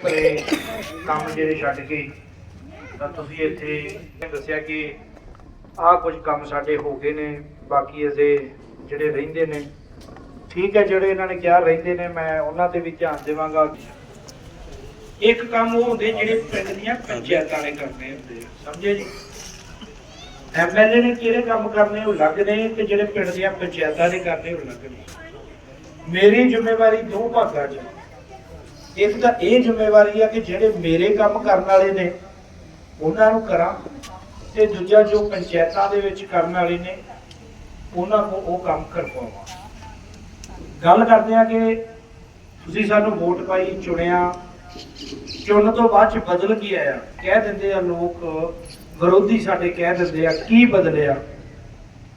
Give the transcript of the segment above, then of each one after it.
ਘਰੇ ਕੰਮ ਜਿਹੜੇ ਛੱਡ ਕੇ, ਤਾਂ ਤੁਸੀਂ ਇੱਥੇ ਦੱਸਿਆ ਕਿ ਆਹ ਕੁਝ ਕੰਮ ਸਾਡੇ ਹੋ ਗਏ ਨੇ, ਬਾਕੀ ਅਜੇ ਜਿਹੜੇ ਰਹਿੰਦੇ ਨੇ। ਠੀਕ ਹੈ, ਜਿਹੜੇ ਇਹਨਾਂ ਨੇ ਕਿਹਾ ਰਹਿੰਦੇ ਨੇ, ਮੈਂ ਉਹਨਾਂ ਤੇ ਵੀ ਧਿਆਨ ਦੇਵਾਂਗਾ। ਇੱਕ ਕੰਮ ਉਹ ਹੁੰਦੇ ਜਿਹੜੇ ਪਿੰਡ ਦੀਆਂ ਪੰਚਾਇਤਾਂ ਨੇ ਕਰਨੇ ਹੁੰਦੇ ਸਮਝੇ ਜੀ? ਐਮਐਲਏ ਨੇ ਕਿਹੜੇ ਕੰਮ ਕਰਨੇ, ਉਹ ਅਲੱਗ ਨੇ ਤੇ ਜਿਹੜੇ ਪਿੰਡ ਦੀਆਂ ਪੰਚਾਇਤਾਂ ਨੇ ਕਰਨੇ, ਉਹ ਅਲੱਗ ਨੇ। ਮੇਰੀ ਜ਼ਿੰਮੇਵਾਰੀ ਦੋ ਭਾਗਾਂ 'ਚ ਇਸ ਇੱਕ ਤਾਂ ਇਹ ਜ਼ਿੰਮੇਵਾਰੀ ਆ ਕਿ ਜਿਹੜੇ ਮੇਰੇ ਕੰਮ ਕਰਨ ਵਾਲੇ ਨੇ, ਉਹਨਾਂ ਨੂੰ ਕਰਾਂ ਤੇ ਦੂਜਾ ਜੋ ਪੰਚਾਇਤਾਂ ਦੇ ਵਿੱਚ ਕਰਨ ਵਾਲੇ ਨੇ, ਉਹਨਾਂ ਨੂੰ ਉਹ ਕੰਮ ਕਰਵਾਵਾਂ। ਗੱਲ ਕਰਦੇ ਆ ਕਿ ਤੁਸੀਂ ਸਾਨੂੰ ਵੋਟ ਪਾਈ, ਚੁਣਿਆ, ਚੁਣਨ ਤੋਂ ਬਾਅਦ ਚ ਬਦਲ ਕੀ ਆਇਆ? ਕਹਿ ਦਿੰਦੇ ਆ ਲੋਕ, ਵਿਰੋਧੀ ਸਾਡੇ ਕਹਿ ਦਿੰਦੇ ਆ, ਕੀ ਬਦਲਿਆ?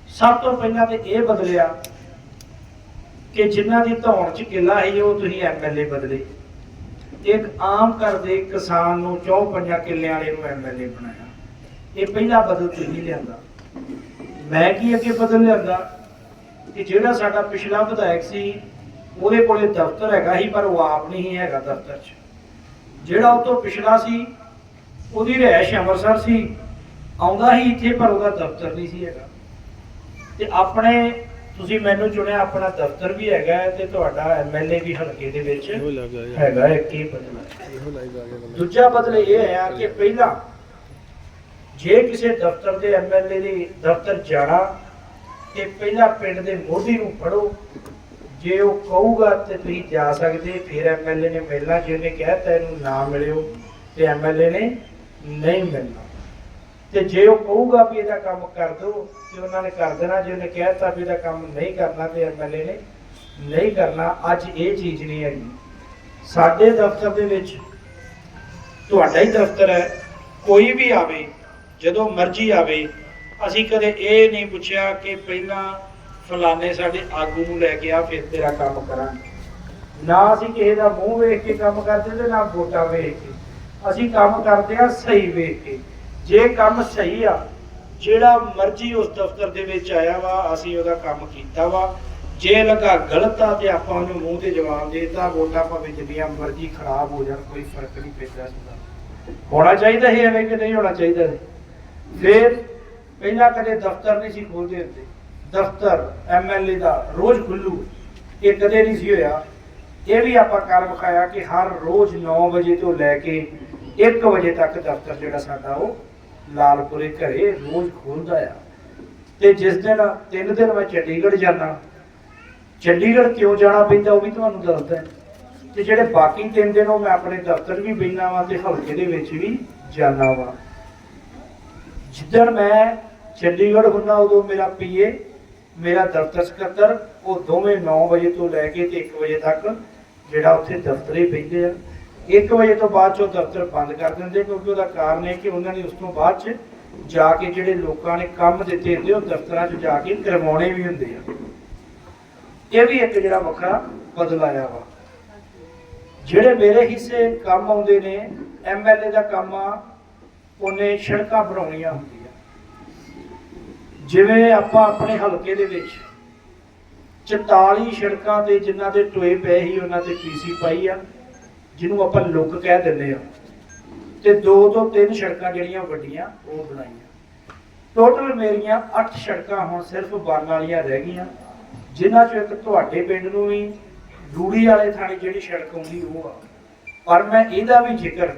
ਸਭ ਤੋਂ ਪਹਿਲਾਂ ਤੇ ਇਹ ਬਦਲਿਆ ਕਿ ਜਿਨ੍ਹਾਂ ਦੀ ਧੌਣ ਚ ਕਿੱਲਾ ਸੀ, ਉਹ ਤੁਸੀਂ ਐਮਐਲਏ ਬਦਲੇ। ਇੱਕ ਆਮ ਘਰ ਦੇ ਕਿਸਾਨ ਨੂੰ ਚੌਂ ਪੰਜਾਂ ਕਿੱਲਿਆਂ ਵਾਲੇ ਨੂੰ ਐਮਐਲਏ ਬਣਾਇਆ। ਇਹ ਪਹਿਲਾ ਬਦਲ ਤੁਸੀਂ ਲਿਆਂਦਾ। ਮੈਂ ਕੀ ਅੱਗੇ ਬਦਲ ਲਿਆਂਦਾ? ਕਿ ਜਿਹੜਾ ਸਾਡਾ ਪਿਛਲਾ ਵਿਧਾਇਕ ਸੀ, ਉਹਦੇ ਕੋਲੇ ਦਫ਼ਤਰ ਹੈਗਾ ਹੀ ਪਰ ਉਹ ਆਪ ਨਹੀਂ ਹੈਗਾ ਦਫ਼ਤਰ 'ਚ। ਜਿਹੜਾ ਉਹ ਤੋਂ ਪਿਛਲਾ ਸੀ, ਉਹਦੀ ਰਿਹਾਇਸ਼ ਅੰਮ੍ਰਿਤਸਰ ਸੀ। ਆਉਂਦਾ ਹੀ ਇੱਥੇ, ਪਰ ਉਹਦਾ ਦਫ਼ਤਰ ਨਹੀਂ ਸੀ ਹੈਗਾ। ਤੇ ਆਪਣੇ ਤੁਸੀਂ ਮੈਨੂੰ ਚੁਣਿਆ ਆਪਣਾ ਦਫ਼ਤਰ ਵੀ ਹੈਗਾ ਹੈ ਤੇ ਤੁਹਾਡਾ ਐਮਐਲਏ ਵੀ ਹਲਕੇ ਦੇ ਵਿੱਚ ਹੈਗਾ ਹੈ ਕੀ ਬਦਲਾ ਦੂਜਾ ਬਦਲ ਇਹ ਹੈ ਕਿ ਪਹਿਲਾਂ ਜੇ ਕਿਸੇ ਦਫ਼ਤਰ ਦੇ ਐਮਐਲਏ ਦੇ ਦਫ਼ਤਰ ਜਾਣਾ ਤੇ ਪਹਿਲਾਂ ਪਿੰਡ ਦੇ ਮੋਢੀ ਨੂੰ ਫੜੋ। ਜੇ ਉਹ ਕਹੂਗਾ ਤੇ ਤੁਸੀਂ ਜਾ ਸਕਦੇ ਫਿਰ ਐਮਐਲਏ ਨੇ ਮਿਲਣਾ। ਜੇ ਉਹਨੇ ਕਹਿਤਾ ਇਹਨੂੰ ਨਾ ਮਿਲਿਓ ਤੇ ਐਮਐਲਏ ਨੇ ਨਹੀਂ ਮਿਲਣਾ। ਤੇ ਜੇ ਉਹ ਕਹੂਗਾ ਵੀ ਇਹਦਾ ਕੰਮ ਕਰ ਦਿਓ ਤੇ ਉਹਨਾਂ ਨੇ ਕਰ ਦੇਣਾ। ਜੇ ਉਹਨੇ ਕਹਿਤਾ ਵੀ ਇਹਦਾ ਕੰਮ ਨਹੀਂ ਕਰਨਾ ਤੇ ਐਮਐਲਏ ਨੇ ਨਹੀਂ ਕਰਨਾ, ਅੱਜ ਇਹ ਚੀਜ਼ ਨਹੀਂ ਹੈਗੀ। ਸਾਡੇ ਦਫ਼ਤਰ ਦੇ ਵਿੱਚ ਤੁਹਾਡਾ ਹੀ ਦਫ਼ਤਰ ਹੈ। ਕੋਈ ਵੀ ਆਵੇ, ਜਦੋਂ ਮਰਜ਼ੀ ਆਵੇ, ਅਸੀਂ ਕਦੇ ਇਹ ਨਹੀਂ ਪੁੱਛਿਆ ਕਿ ਪਹਿਲਾਂ ਫਲਾਣੇ ਸਾਡੇ ਆਗੂ ਨੂੰ ਲੈ ਕੇ ਆ, ਫਿਰ ਤੇਰਾ ਕੰਮ ਕਰਾਂਗੇ। ਨਾ ਅਸੀਂ ਕਿਸੇ ਦਾ ਮੂੰਹ ਵੇਖ ਕੇ ਕੰਮ ਕਰਦੇ ਤੇ ਨਾ ਵੋਟਾਂ ਵੇਖ ਕੇ। ਅਸੀਂ ਕੰਮ ਕਰਦੇ ਆ ਸਹੀ ਵੇਖ ਕੇ। ਜੇ ਕੰਮ ਸਹੀ ਆ, ਜਿਹੜਾ ਮਰਜ਼ੀ ਉਸ ਦਫ਼ਤਰ ਦੇ ਵਿੱਚ ਆਇਆ ਵਾ, ਅਸੀਂ ਉਹਦਾ ਕੰਮ ਕੀਤਾ ਵਾ। ਜੇ ਲੱਗਾ ਗਲਤ ਆ ਤੇ ਆਪਾਂ ਉਹਨੂੰ ਮੂੰਹ ਤੇ ਜਵਾਬ ਦੇਤਾ, ਵੋਟਾਂ ਭਾਵੇਂ ਜਿੰਨੀਆਂ ਮਰਜ਼ੀ ਖਰਾਬ ਹੋ ਜਾਣ, ਕੋਈ ਫ਼ਰਕ ਨਹੀਂ ਪੈਂਦਾ ਇਸਦਾ ਹੋਣਾ ਚਾਹੀਦਾ ਹੈ ਐਵੇਂ ਕਿ ਨਹੀਂ ਹੋਣਾ ਚਾਹੀਦਾ ਫਿਰ ਪਹਿਲਾਂ ਕਦੇ ਦਫ਼ਤਰ ਨਹੀਂ ਸੀ ਖੋਲਦੇ ਹੁੰਦੇ। ਦਫ਼ਤਰ ਐਮਐਲਏ ਦਾ ਰੋਜ਼ ਖੁੱਲੂ। ਇਹ ਕਦੇ ਨਹੀਂ ਸੀ ਹੋਇਆ। ਇਹ ਵੀ ਆਪਾਂ ਕਰ ਵਿਖਾਇਆ ਕਿ ਹਰ ਰੋਜ਼ 9 ਵਜੇ ਤੋਂ ਲੈ ਕੇ 1 ਵਜੇ ਤੱਕ ਦਫ਼ਤਰ ਜਿਹੜਾ ਸਾਡਾ ਉਹ ਲਾਲਪੁਰੇ ਘਰੇ ਰੋਜ਼ ਖੁੱਲਦਾ ਆ। ਤੇ ਜਿਸ ਦਿਨ, ਤਿੰਨ ਦਿਨ ਮੈਂ ਚੰਡੀਗੜ੍ਹ ਜਾਣਾ ਚੰਡੀਗੜ੍ਹ ਕਿਉਂ ਜਾਣਾ ਪੈਂਦਾ ਉਹ ਵੀ ਤੁਹਾਨੂੰ ਦੱਸਦਾ ਤੇ ਜਿਹੜੇ ਬਾਕੀ ਤਿੰਨ ਦਿਨ ਉਹ ਮੈਂ ਆਪਣੇ ਦਫ਼ਤਰ ਵੀ ਬੈਠਾ ਵਾਂ ਤੇ ਹਲਕੇ ਦੇ ਵਿੱਚ ਵੀ ਜਾਣਾ ਵਾਂ। ਜਿੱਦਣ ਮੈਂ ਚੰਡੀਗੜ੍ਹ ਹੁੰਦਾ ਉਦੋਂ ਮੇਰਾ ਪੀਏ, ਮੇਰਾ ਦਫ਼ਤਰ ਸਕੱਤਰ ਉਹ ਦੋਵੇਂ 9 ਵਜੇ ਤੋਂ ਲੈ ਕੇ ਤੇ 1 ਵਜੇ ਤੱਕ ਜਿਹੜਾ ਉੱਥੇ ਦਫ਼ਤਰੇ ਬੈਠਦੇ ਆ। 1 ਵਜੇ ਤੋਂ ਬਾਅਦ 'ਚ ਉਹ ਦਫ਼ਤਰ ਬੰਦ ਕਰ ਦਿੰਦੇ ਕਿਉਂਕਿ ਉਹਦਾ ਕਾਰਨ ਹੈ ਕਿ ਉਹਨਾਂ ਨੇ ਉਸ ਤੋਂ ਬਾਅਦ 'ਚ ਜਾ ਕੇ ਜਿਹੜੇ ਲੋਕਾਂ ਨੇ ਕੰਮ ਦਿੱਤੇ ਹੁੰਦੇ ਉਹ ਦਫ਼ਤਰਾਂ 'ਚ ਜਾ ਕੇ ਕਰਵਾਉਣੇ ਵੀ ਹੁੰਦੇ ਆ। ਇਹ ਵੀ ਇੱਕ ਜਿਹੜਾ ਵੱਖਰਾ ਬਦਲ ਵਾ। ਜਿਹੜੇ ਮੇਰੇ ਹਿੱਸੇ ਕੰਮ ਆਉਂਦੇ ਨੇ ਐਮਐਲਏ ਦਾ ਕੰਮ ਆ, ਉਹਨੇ ਸੜਕਾਂ ਬਣਾਉਣੀਆਂ ਹੁੰਦੀਆਂ। ਜਿਵੇਂ ਆਪਾਂ ਆਪਣੇ ਹਲਕੇ ਦੇ ਵਿੱਚ 44 ਸੜਕਾਂ ਤੇ ਜਿਨ੍ਹਾਂ ਦੇ ਟੋਏ ਪਏ ਸੀ, ਉਹਨਾਂ ਤੇ ਪੀਸੀ ਪਾਈ ਆ। ਜਿਹਨੂੰ ਆਪਾਂ ਲੁੱਕ ਕਹਿ ਦਿੰਦੇ ਆ ਤੇ ਦੋ ਤੋਂ ਤਿੰਨ ਸੜਕਾਂ ਜਿਹੜੀਆਂ ਵੱਡੀਆਂ, ਉਹ ਬਣਾਈਆਂ। ਟੋਟਲ ਮੇਰੀਆਂ 8 ਸੜਕਾਂ ਹੁਣ ਸਿਰਫ ਬਣਨ ਵਾਲੀਆਂ ਰਹਿ ਗਈਆਂ। ਜਿਨ੍ਹਾਂ ਚੋਂ ਇੱਕ ਤੁਹਾਡੇ ਪਿੰਡ ਨੂੰ ਵੀ ਰੂੜੀ ਵਾਲੇ ਥਾਣੇ ਜਿਹੜੀ ਸੜਕ ਆਉਂਦੀ, ਉਹ ਆ। ਪਰ ਮੈਂ ਇਹਦਾ ਵੀ ਜ਼ਿਕਰ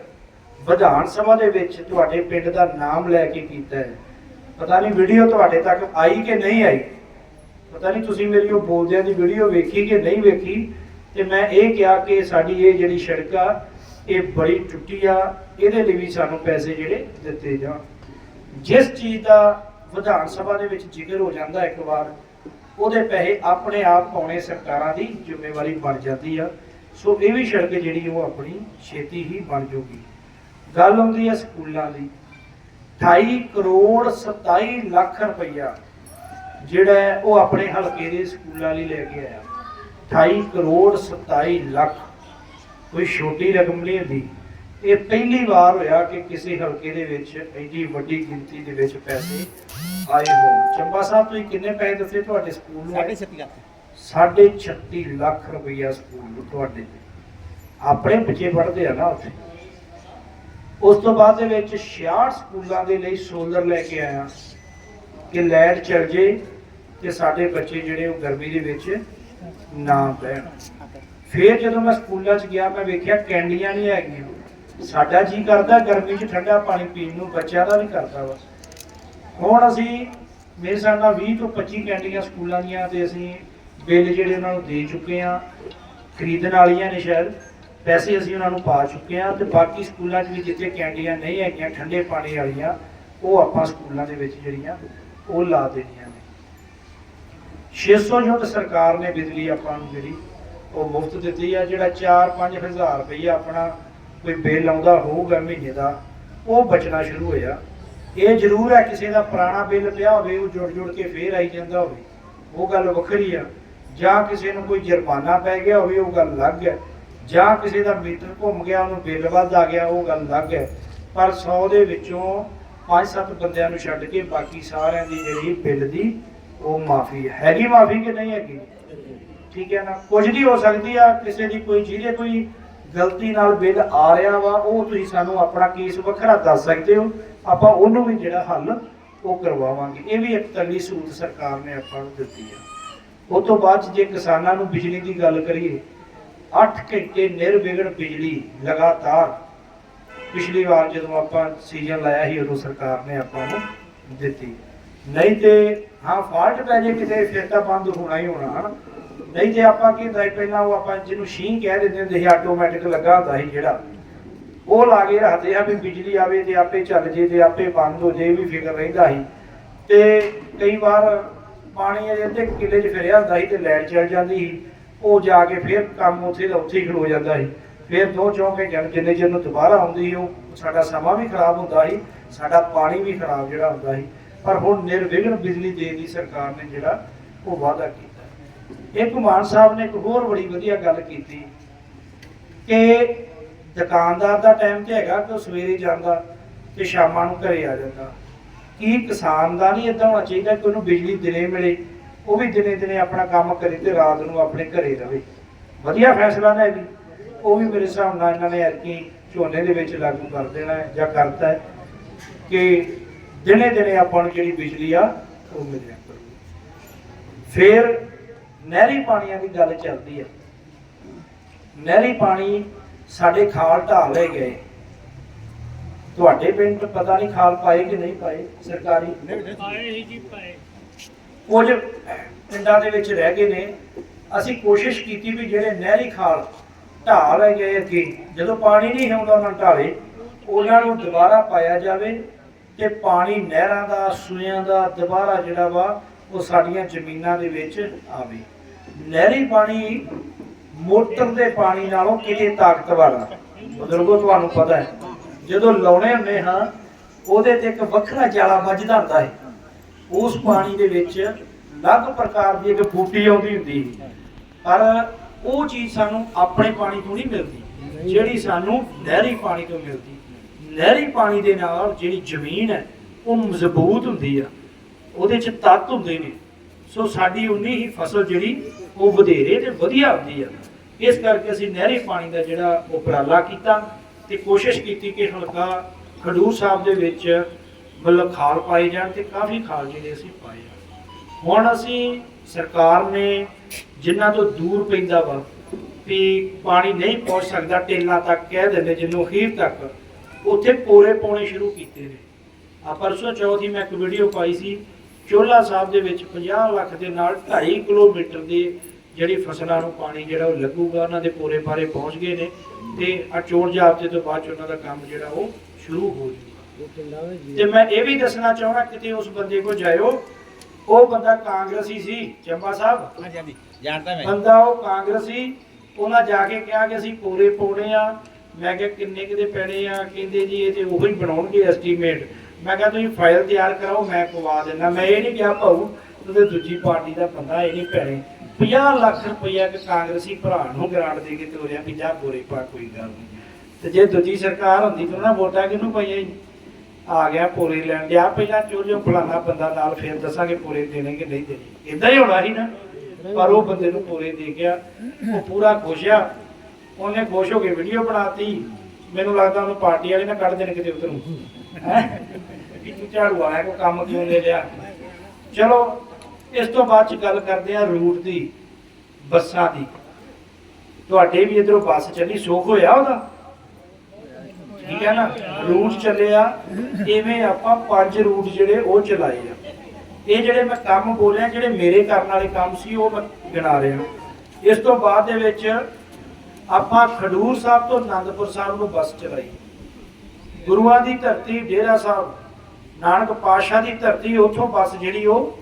ਵਿਧਾਨ ਸਭਾ ਦੇ ਵਿੱਚ ਤੁਹਾਡੇ ਪਿੰਡ ਦਾ ਨਾਮ ਲੈ ਕੇ ਕੀਤਾ ਹੈ। ਪਤਾ ਨਹੀਂ ਵੀਡੀਓ ਤੁਹਾਡੇ ਤੱਕ ਆਈ ਕਿ ਨਹੀਂ ਆਈ? ਪਤਾ ਨਹੀਂ ਤੁਸੀਂ ਮੇਰੀ ਉਹ ਬੋਲਦਿਆਂ ਦੀ ਵੀਡੀਓ ਵੇਖੀ ਕਿ ਨਹੀਂ ਵੇਖੀ? ਤੇ ਮੈਂ ਇਹ ਕਿਹਾ ਕਿ ਸਾਡੀ ਇਹ ਜਿਹੜੀ ਸੜਕ ਆ, ਇਹ ਬੜੀ ਟੁੱਟੀ ਆ, ਇਹਦੇ ਲਈ ਵੀ ਸਾਨੂੰ ਪੈਸੇ ਜਿਹੜੇ ਦਿੱਤੇ ਜਾਣ। ਜਿਸ ਚੀਜ਼ ਦਾ ਵਿਧਾਨ ਸਭਾ ਦੇ ਵਿੱਚ ਜ਼ਿਕਰ ਹੋ ਜਾਂਦਾ ਇੱਕ ਵਾਰ, ਉਹਦੇ ਪੈਸੇ ਆਪਣੇ ਆਪ ਪਾਉਣੇ ਸਰਕਾਰਾਂ ਦੀ ਜ਼ਿੰਮੇਵਾਰੀ ਬਣ ਜਾਂਦੀ ਆ। ਸੋ ਇਹ ਵੀ ਸੜਕ ਜਿਹੜੀ ਉਹ ਆਪਣੀ ਛੇਤੀ ਹੀ ਬਣ ਜਾਊਗੀ ਗੱਲ ਆਉਂਦੀ ਆ ਸਕੂਲਾਂ ਦੀ। 28 ਕਰੋੜ 27 ਲੱਖ ਰੁਪਈਆ ਜਿਹੜਾ ਉਹ ਆਪਣੇ ਹਲਕੇ ਦੇ ਸਕੂਲਾਂ ਲਈ ਲੈ ਕੇ ਆਇਆ। 28 ਕਰੋੜ 27 ਲੱਖ ਕੋਈ ਛੋਟੀ ਰਕਮ ਨਹੀਂ ਹੁੰਦੀ। ਇਹ ਪਹਿਲੀ ਵਾਰ ਹੋਇਆ ਕਿ ਕਿਸੇ ਹਲਕੇ ਦੇ ਵਿੱਚ ਇੰਨੀ ਵੱਡੀ ਗਿਣਤੀ ਦੇ ਵਿੱਚ ਪੈਸੇ ਆਏ ਹੋਣ। ਚੰਬਾ ਸਾਹਿਬ ਤੁਸੀਂ ਕਿੰਨੇ ਪੈਸੇ ਦਿੱਤੇ ਤੁਹਾਡੇ ਸਕੂਲ ਨੂੰ? ਸਾਢੇ ਛੱਤੀ ਲੱਖ। ਸਾਢੇ 36 ਲੱਖ ਰੁਪਈਆ ਸਕੂਲ ਨੂੰ ਤੁਹਾਡੇ ਆਪਣੇ ਬੱਚੇ ਪੜ੍ਹਦੇ ਆ ਨਾ ਉੱਥੇ। ਉਸ ਤੋਂ ਬਾਅਦ ਦੇ ਵਿੱਚ 66 ਸਕੂਲਾਂ ਦੇ ਲਈ ਸੋਲਰ ਲੈ ਕੇ ਆਇਆ ਕਿ ਲਾਈਟ ਚੱਲ ਜੇ ਤੇ ਸਾਡੇ ਬੱਚੇ ਜਿਹੜੇ ਉਹ ਗਰਮੀ ਦੇ ਵਿੱਚ ਨਾ ਬਹਿਣ ਫਿਰ ਜਦੋਂ ਮੈਂ ਸਕੂਲਾਂ 'ਚ ਗਿਆ, ਮੈਂ ਵੇਖਿਆ ਕੈਂਡੀਆਂ ਨਹੀਂ ਹੈਗੀਆਂ। ਸਾਡਾ ਜੀ ਕਰਦਾ, ਗਰਮੀ 'ਚ ਠੰਡਾ ਪਾਣੀ ਪੀਣ ਨੂੰ, ਬੱਚਿਆਂ ਦਾ ਨਹੀਂ ਕਰਦਾ ਵਾ। ਹੁਣ ਅਸੀਂ, ਮੇਰੇ ਹਿਸਾਬ ਨਾਲ 20 ਤੋਂ 25 ਕੈਂਡੀਆਂ ਸਕੂਲਾਂ ਦੀਆਂ ਤੇ ਅਸੀਂ ਬਿੱਲ ਜਿਹੜੇ ਉਹਨਾਂ ਨੂੰ ਦੇ ਚੁੱਕੇ ਆ ਖਰੀਦਣ ਵਾਲੀਆਂ ਨੇ ਸ਼ਾਇਦ, ਪੈਸੇ ਅਸੀਂ ਉਹਨਾਂ ਨੂੰ ਪਾ ਚੁੱਕੇ ਆ ਤੇ ਬਾਕੀ ਸਕੂਲਾਂ 'ਚ ਵੀ ਜਿੱਥੇ ਕੈਂਡੀਆਂ ਨਹੀਂ ਹੈਗੀਆਂ, ਠੰਡੇ ਪਾਣੀ ਵਾਲੀਆਂ, ਉਹ ਆਪਾਂ ਸਕੂਲਾਂ ਦੇ ਵਿੱਚ ਜਿਹੜੀਆਂ, ਉਹ ਲਾ ਦੇਣੀਆਂ 600 ਯੂਨਿਟ ਸਰਕਾਰ ਨੇ ਬਿਜਲੀ ਆਪਾਂ ਨੂੰ ਜਿਹੜੀ ਉਹ ਮੁਫਤ ਦਿੱਤੀ ਆ, ਜਿਹੜਾ 4-5 ਹਜ਼ਾਰ ਰੁਪਈਆ ਆਪਣਾ ਕੋਈ ਬਿੱਲ ਆਉਂਦਾ ਹੋਊਗਾ ਮਹੀਨੇ ਦਾ, ਉਹ ਬਚਣਾ ਸ਼ੁਰੂ ਹੋਇਆ। ਇਹ ਜ਼ਰੂਰ ਹੈ ਕਿਸੇ ਦਾ ਪੁਰਾਣਾ ਬਿੱਲ ਪਿਆ ਹੋਵੇ, ਉਹ ਜੁੜ ਜੁੜ ਕੇ ਫੇਰ ਆਈ ਜਾਂਦਾ ਹੋਵੇ। ਉਹ ਗੱਲ ਵੱਖਰੀ ਆ। ਜਾਂ ਕਿਸੇ ਨੂੰ ਕੋਈ ਜੁਰਮਾਨਾ ਪੈ ਗਿਆ ਹੋਵੇ, ਉਹ ਗੱਲ ਅਲੱਗ ਹੈ। ਜਾਂ ਕਿਸੇ ਦਾ ਮੀਟਰ ਘੁੰਮ ਗਿਆ, ਉਹਨੂੰ ਬਿੱਲ ਵੱਧ ਆ ਗਿਆ, ਉਹ ਗੱਲ ਅਲੱਗ ਹੈ। ਪਰ 100 ਦੇ ਵਿੱਚੋਂ 5-7 ਬੰਦਿਆਂ ਨੂੰ ਛੱਡ ਕੇ ਬਾਕੀ ਸਾਰਿਆਂ ਦੀ ਜਿਹੜੀ ਬਿੱਲ ਦੀ ਉਹ ਮਾਫੀ ਹੈਗੀ ਮਾਫੀ ਕਿ ਨਹੀਂ ਹੈਗੀ? ਠੀਕ ਹੈ ਨਾ? ਕੁਝ ਨਹੀਂ ਹੋ ਸਕਦੀ ਆ, ਕਿਸੇ ਦੀ ਕੋਈ ਜਿਹਦੇ ਕੋਈ ਗਲਤੀ ਨਾਲ ਬਿੱਲ ਆ ਰਿਹਾ ਵਾ, ਉਹ ਤੁਸੀਂ ਸਾਨੂੰ ਆਪਣਾ ਕੇਸ ਵੱਖਰਾ ਦੱਸ ਸਕਦੇ ਹੋ। ਆਪਾਂ ਉਹਨੂੰ ਵੀ ਜਿਹੜਾ ਹੱਲ ਉਹ ਕਰਵਾਵਾਂਗੇ। ਇਹ ਵੀ ਇੱਕ ਤਗੜੀ ਸਹੂਲਤ ਸਰਕਾਰ ਨੇ ਆਪਾਂ ਨੂੰ ਦਿੱਤੀ ਆ। ਉਸ ਤੋਂ ਬਾਅਦ ਜੇ ਕਿਸਾਨਾਂ ਨੂੰ ਬਿਜਲੀ ਦੀ ਗੱਲ ਕਰੀਏ 8 ਘੰਟੇ ਨਿਰਵਿਘਨ ਬਿਜਲੀ ਲਗਾਤਾਰ ਪਿਛਲੀ ਵਾਰ ਜਦੋਂ ਆਪਾਂ ਸੀਜ਼ਨ ਲਾਇਆ ਸੀ, ਉਦੋਂ ਸਰਕਾਰ ਨੇ ਆਪਾਂ ਨੂੰ ਦਿੱਤੀ। ਨਹੀਂ ਤੇ, ਹਾਂ ਫਾਲਟ ਪੈ ਜੇ ਕਿਤੇ, ਫਿਰ ਤਾਂ ਬੰਦ ਹੋਣਾ ਹੀ ਹੋਣਾ ਨਹੀਂ ਤੇ ਆਪਾਂ ਕੀ ਹੁੰਦਾ ਸੀ ਪਹਿਲਾਂ ਉਹ ਆਪਾਂ ਜਿਹਨੂੰ ਸ਼ੀਂ ਕਹਿ ਦਿੰਦੇ ਹੁੰਦੇ ਸੀ ਆਟੋਮੈਟਿਕ ਲੱਗਾ ਹੁੰਦਾ ਸੀ ਜਿਹੜਾ। ਉਹ ਲਾ ਕੇ ਰੱਖਦੇ ਆ ਵੀ ਬਿਜਲੀ ਆਵੇ ਤੇ ਆਪੇ ਚੱਲ ਜੇ ਤੇ ਆਪੇ ਬੰਦ ਹੋ ਜੇ ਵੀ ਫਿਕਰ ਰਹਿੰਦਾ ਸੀ। ਤੇ ਕਈ ਵਾਰ ਪਾਣੀ ਅਜੇ ਤੇ ਕਿਲੇ 'ਚ ਫਿਰਿਆ ਹੁੰਦਾ ਸੀ ਤੇ ਲੈਟ ਚੱਲ ਜਾਂਦੀ ਸੀ। ਉਹ ਜਾ ਕੇ ਫਿਰ ਕੰਮ ਉੱਥੇ ਦਾ ਉੱਥੇ ਹੀ ਖੜੋ ਜਾਂਦਾ ਸੀ। ਫਿਰ ਦੋ ਚੌਂਕੇ ਜਨ ਜਿੰਨੇ ਚਿਰ ਨੂੰ ਦੁਬਾਰਾ ਆਉਂਦੀ ਸੀ, ਉਹ ਸਾਡਾ ਸਮਾਂ ਵੀ ਖਰਾਬ ਹੁੰਦਾ ਸੀ, ਸਾਡਾ ਪਾਣੀ ਵੀ ਖਰਾਬ ਜਿਹੜਾ ਹੁੰਦਾ ਸੀ। ਪਰ ਹੁਣ ਨਿਰਵਿਘਨ ਬਿਜਲੀ ਦੇਣ ਦੀ ਸਰਕਾਰ ਨੇ ਜਿਹੜਾ ਉਹ ਵਾਅਦਾ ਕੀਤਾ। ਇੱਕ ਮਾਨ ਸਾਹਿਬ ਨੇ ਇੱਕ ਹੋਰ ਬੜੀ ਵਧੀਆ ਗੱਲ ਕੀਤੀ ਕਿ ਦੁਕਾਨਦਾਰ ਦਾ ਟਾਈਮ ਤੇ ਹੈਗਾ ਕਿ ਉਹ ਸਵੇਰੇ ਜਾਂਦਾ ਤੇ ਸ਼ਾਮਾਂ ਨੂੰ ਘਰੇ ਆ ਜਾਂਦਾ। ਕੀ ਕਿਸਾਨ ਦਾ ਨਹੀਂ ਇਦਾਂ ਹੋਣਾ ਚਾਹੀਦਾ ਕਿ ਉਹਨੂੰ ਬਿਜਲੀ ਦਿਨੇ ਮਿਲੇ, ਉਹ ਵੀ ਦਿਨੇ ਦਿਨੇ ਆਪਣਾ ਕੰਮ ਕਰੇ ਤੇ ਰਾਤ ਨੂੰ ਆਪਣੇ ਘਰੇ ਰਵੇ। ਵਧੀਆ ਫੈਸਲਾ ਨਾ ਜੀ ਉਹ ਵੀ ਮੇਰੇ ਹਿਸਾਬ ਨਾਲ ਇਹਨਾਂ ਨੇ ਐਰਕੀ ਝੋਨੇ ਦੇ ਵਿੱਚ ਲਾਗੂ ਕਰ ਦੇਣਾ ਹੈ ਜਾਂ ਕਰਤਾ ਹੈ ਕਿ ਦਿਨੇ ਦਿਨੇ ਆਪਾਂ ਨੂੰ ਜਿਹੜੀ ਬਿਜਲੀ ਆ ਉਹ ਮਿਲਿਆ ਕਰੂਗੀ ਫਿਰ ਨਹਿਰੀ ਪਾਣੀਆਂ ਦੀ ਗੱਲ ਚੱਲਦੀ ਹੈ ਨਹਿਰੀ ਪਾਣੀ ਸਾਡੇ ਖਾਲ ਢਾਹ ਲੈ ਗਏ। ਤੁਹਾਡੇ ਪਿੰਡ ਪਤਾ ਨਹੀਂ ਖਾਲ ਪਾਏ ਕਿ ਨਹੀਂ ਪਾਏ ਸਰਕਾਰੀ? ਆਏ ਹੀ ਜੀ ਪਾਏ। ਕੁਝ ਪਿੰਡਾਂ ਦੇ ਵਿੱਚ ਰਹਿ ਗਏ ਨੇ। ਅਸੀਂ ਕੋਸ਼ਿਸ਼ ਕੀਤੀ ਵੀ ਜਿਹੜੇ ਨਹਿਰੀ ਖਾਲ ਢਾਹ ਲੈ ਗਏ ਅੱਗੇ ਜਦੋਂ ਪਾਣੀ ਨਹੀਂ ਆਉਂਦਾ ਉਹਨਾਂ ਢਾਲੇ ਉਹਨਾਂ ਨੂੰ ਦੁਬਾਰਾ ਪਾਇਆ ਜਾਵੇ। ਤੇ ਪਾਣੀ ਨਹਿਰਾਂ ਦਾ ਸੂਇਆਂ ਦਾ, ਦੁਬਾਰਾ ਜਿਹੜਾ ਵਾ, ਉਹ ਸਾਡੀਆਂ ਜ਼ਮੀਨਾਂ ਦੇ ਵਿੱਚ ਆਵੇ। ਨਹਿਰੀ ਪਾਣੀ ਮੋਟਰ ਦੇ ਪਾਣੀ ਨਾਲੋਂ ਕਿਤੇ ਤਾਕਤਵਰ ਆ? ਬਜ਼ੁਰਗੋ, ਤੁਹਾਨੂੰ ਪਤਾ ਹੈ, ਜਦੋਂ ਲਾਉਣੇ ਹੁੰਦੇ ਹਾਂ, ਉਹਦੇ ਤੇ ਇੱਕ ਵੱਖਰਾ ਜਾਲਾ ਵੱਜਦਾ ਹੁੰਦਾ ਹੈ। ਉਸ ਪਾਣੀ ਦੇ ਵਿੱਚ ਅਲੱਗ ਪ੍ਰਕਾਰ ਦੀ ਇੱਕ ਬੂਟੀ ਆਉਂਦੀ ਹੁੰਦੀ ਪਰ ਉਹ ਚੀਜ਼ ਸਾਨੂੰ ਆਪਣੇ ਪਾਣੀ ਤੋਂ ਨਹੀਂ ਮਿਲਦੀ, ਜਿਹੜੀ ਸਾਨੂੰ ਨਹਿਰੀ ਪਾਣੀ ਤੋਂ ਮਿਲਦੀ। ਨਹਿਰੀ ਪਾਣੀ ਦੇ ਨਾਲ ਜਿਹੜੀ ਜ਼ਮੀਨ ਹੈ, ਉਹ ਮਜ਼ਬੂਤ ਹੁੰਦੀ ਆ। ਉਹਦੇ ਚ ਤੱਤ ਹੁੰਦੇ ਨੇ। ਸੋ ਸਾਡੀ ਉਨੀ ਹੀ ਫਸਲ ਜਿਹੜੀ, ਉਹ ਵਧੇਰੇ ਤੇ ਵਧੀਆ ਹੁੰਦੀ ਆ। ਇਸ ਕਰਕੇ ਅਸੀਂ ਨਹਿਰੀ ਪਾਣੀ ਦਾ ਜਿਹੜਾ ਉਪਰਾਲਾ ਕੀਤਾ ਤੇ ਕੋਸ਼ਿਸ਼ ਕੀਤੀ ਕਿ ਹਲਕਾ ਖਡੂਰ ਸਾਹਿਬ ਦੇ ਵਿੱਚ ਮਤਲਬ ਖਾਲ ਪਾਏ ਜਾਣ ਤੇ ਕਾਫੀ ਖਾਲ ਜਿਹੜੇ ਅਸੀਂ ਪਾਏ ਆ। ਹੁਣ ਅਸੀਂ ਸਰਕਾਰ ਨੇ ਜਿਨ੍ਹਾਂ ਤੋਂ ਦੂਰ ਪੈਂਦਾ ਵਾ ਵੀ ਪਾਣੀ ਨਹੀਂ ਪਹੁੰਚ ਸਕਦਾ, ਟੇਲਾਂ ਤੱਕ ਕਹਿ ਦਿੰਦੇ ਜਿਹਨੂੰ ਅਖੀਰ ਤੱਕ। ਉੱਥੇ ਪੋਰੇ ਪਾਉਣੇ ਸ਼ੁਰੂ ਕੀਤੇ ਨੇ। ਆ ਪਰਸੋਂ ਚੌਥੀ ਮੈਂ ਇੱਕ ਵੀਡੀਓ ਪਾਈ ਸੀ ਚੋਲਾ ਸਾਹਿਬ ਦੇ ਵਿੱਚ 50 ਲੱਖ ਦੇ ਨਾਲ 2.5 ਕਿਲੋਮੀਟਰ ਦੀ ਜਿਹੜੀ ਫਸਲਾਂ ਨੂੰ ਪਾਣੀ ਜਿਹੜਾ ਉਹ ਲੱਗੂਗਾ ਉਹਨਾਂ ਦੇ ਪੋਰੇ ਪਾਰੇ ਪਹੁੰਚ ਗਏ ਨੇ ਤੇ ਆ ਚੋਣ ਜਾਬਤੇ ਤੋਂ ਬਾਅਦ 'ਚ ਉਹਨਾਂ ਦਾ ਕੰਮ ਜਿਹੜਾ ਉਹ ਸ਼ੁਰੂ ਹੋ ਜੂਗਾ ਤੇ ਮੈਂ ਇਹ ਵੀ ਦੱਸਣਾ ਚਾਹੁੰਦਾ ਕਿਤੇ ਉਸ ਬੰਦੇ ਕੋ ਜਾਇਓ ਉਹ ਬੰਦਾ ਕਾਂਗਰਸੀ ਸੀ ਚੰਬਾ ਸਾਹਿਬ। ਜਾਣਦਾ ਮੈਂ। ਬੰਦਾ ਉਹ ਕਾਂਗਰਸੀ ਉਹਨਾਂ ਜਾ ਕੇ ਕਿਹਾ ਕਿ ਅਸੀਂ ਪੂਰੇ ਪਾਉਣੇ ਆ ਮੈਂ ਕਿਹਾ ਕਿੰਨੇ ਕਿਤੇ ਪੈਣੇ ਆ? ਕਹਿੰਦੇ ਜੀ ਇਹ ਤੇ ਉਹੀ ਬਣਾਉਣਗੇ ਐਸਟੀਮੇਟ ਮੈਂ ਕਿਹਾ ਤੁਸੀਂ ਫਾਈਲ ਤਿਆਰ ਕਰਾਓ, ਮੈਂ ਪਵਾ ਦਿੰਦਾ। ਮੈਂ ਇਹ ਨਹੀਂ ਕਿਹਾ ਭਾਊ, ਉਹਦੇ ਦੂਜੀ ਪਾਰਟੀ ਦਾ ਬੰਦਾ ਇਹ ਨਹੀਂ ਪੈਣੇ 50 ਲੱਖ ਰੁਪਈਆ ਕਿ ਕਾਂਗਰਸੀ ਭਰਾ ਨੂੰ ਗ੍ਰਾਂਟ ਦੇ ਕੇ ਤੋਰਿਆ, ਵੀ ਜਾ ਪੂਰੇ ਪਾ, ਕੋਈ ਗੱਲ ਨਹੀਂ। ਤੇ ਜੇ ਦੂਜੀ ਸਰਕਾਰ ਹੁੰਦੀ ਤਾਂ ਉਹਨਾਂ ਵੋਟਾਂ ਕਿਹਨੂੰ ਪਾਈਆਂ ਆ ਗਿਆ ਪੂਰੇ ਲੈਣ ਗਿਆ ਪਹਿਲਾਂ ਚੋ ਜੋ ਫਲਾਣਾ ਬੰਦਾ ਨਾਲ ਫੇਰ ਦੱਸਾਂਗੇ ਪੂਰੇ ਦੇਣੇ ਕਿ ਨਹੀਂ ਦੇਣੇ। ਇਦਾਂ ਹੀ ਹੋਣਾ ਸੀ ਨਾ। ਪਰ ਉਹ ਬੰਦੇ ਨੂੰ ਪੂਰੇ ਦੇ ਗਿਆ, ਉਹ ਪੂਰਾ ਖੁਸ਼ ਆ। ਉਹਨੇ ਖੁਸ਼ ਹੋ ਕੇ ਵੀਡੀਓ ਬਣਾਤੀ। ਮੈਨੂੰ ਲੱਗਦਾ ਉਹਨੂੰ ਪਾਰਟੀ ਵਾਲੇ ਨਾ ਕੱਢ ਦੇਣ ਕਿਤੇ ਉਧਰ। ਹੈ? ਕਿ ਤੂੰ ਝਾੜੂ ਆਇਆ ਕੋ ਕੰਮ ਕਿਉਂ ਲੈ ਲਿਆ? ਚਲੋ, ਇਸ ਤੋਂ ਬਾਅਦ ਚ ਗੱਲ ਕਰਦੇ ਆ ਰੂਟ ਦੀ, ਬੱਸਾਂ ਦੀ। ਤੁਹਾਡੇ ਵੀ ਇਧਰੋਂ ਬੱਸ ਚੱਲੀ, ਸੁੱਖ ਹੋਇਆ ਉਹਦਾ? ਠੀਕ ਹੈ ਨਾ? ਰੂਟ ਚੱਲਿਆ, ਇਵੇਂ ਆਪਾਂ ਪੰਜ ਰੂਟ ਜਿਹੜੇ ਉਹ ਚਲਾਏ ਆ। ਇਹ ਜਿਹੜੇ ਮੈਂ ਕੰਮ ਬੋਲਿਆ, ਜਿਹੜੇ ਮੇਰੇ ਕਰਨ ਵਾਲੇ ਕੰਮ ਸੀ, ਉਹ ਮੈਂ ਗਿਣਾ ਰਿਹਾ। ਇਸ ਤੋਂ ਬਾਅਦ ਦੇ ਵਿੱਚ ਆਪਾਂ ਖਡੂਰ ਸਾਹਿਬ ਤੋਂ ਆਨੰਦਪੁਰ ਸਾਹਿਬ ਨੂੰ ਬੱਸ ਚਲਾਈ ਗੁਰੂਆਂ ਦੀ ਧਰਤੀ, ਡੇਰਾ ਸਾਹਿਬ, ਨਾਨਕ ਪਾਤਸ਼ਾਹ ਦੀ ਧਰਤੀ, ਉੱਥੋਂ ਬੱਸ ਜਿਹੜੀ ਉਹ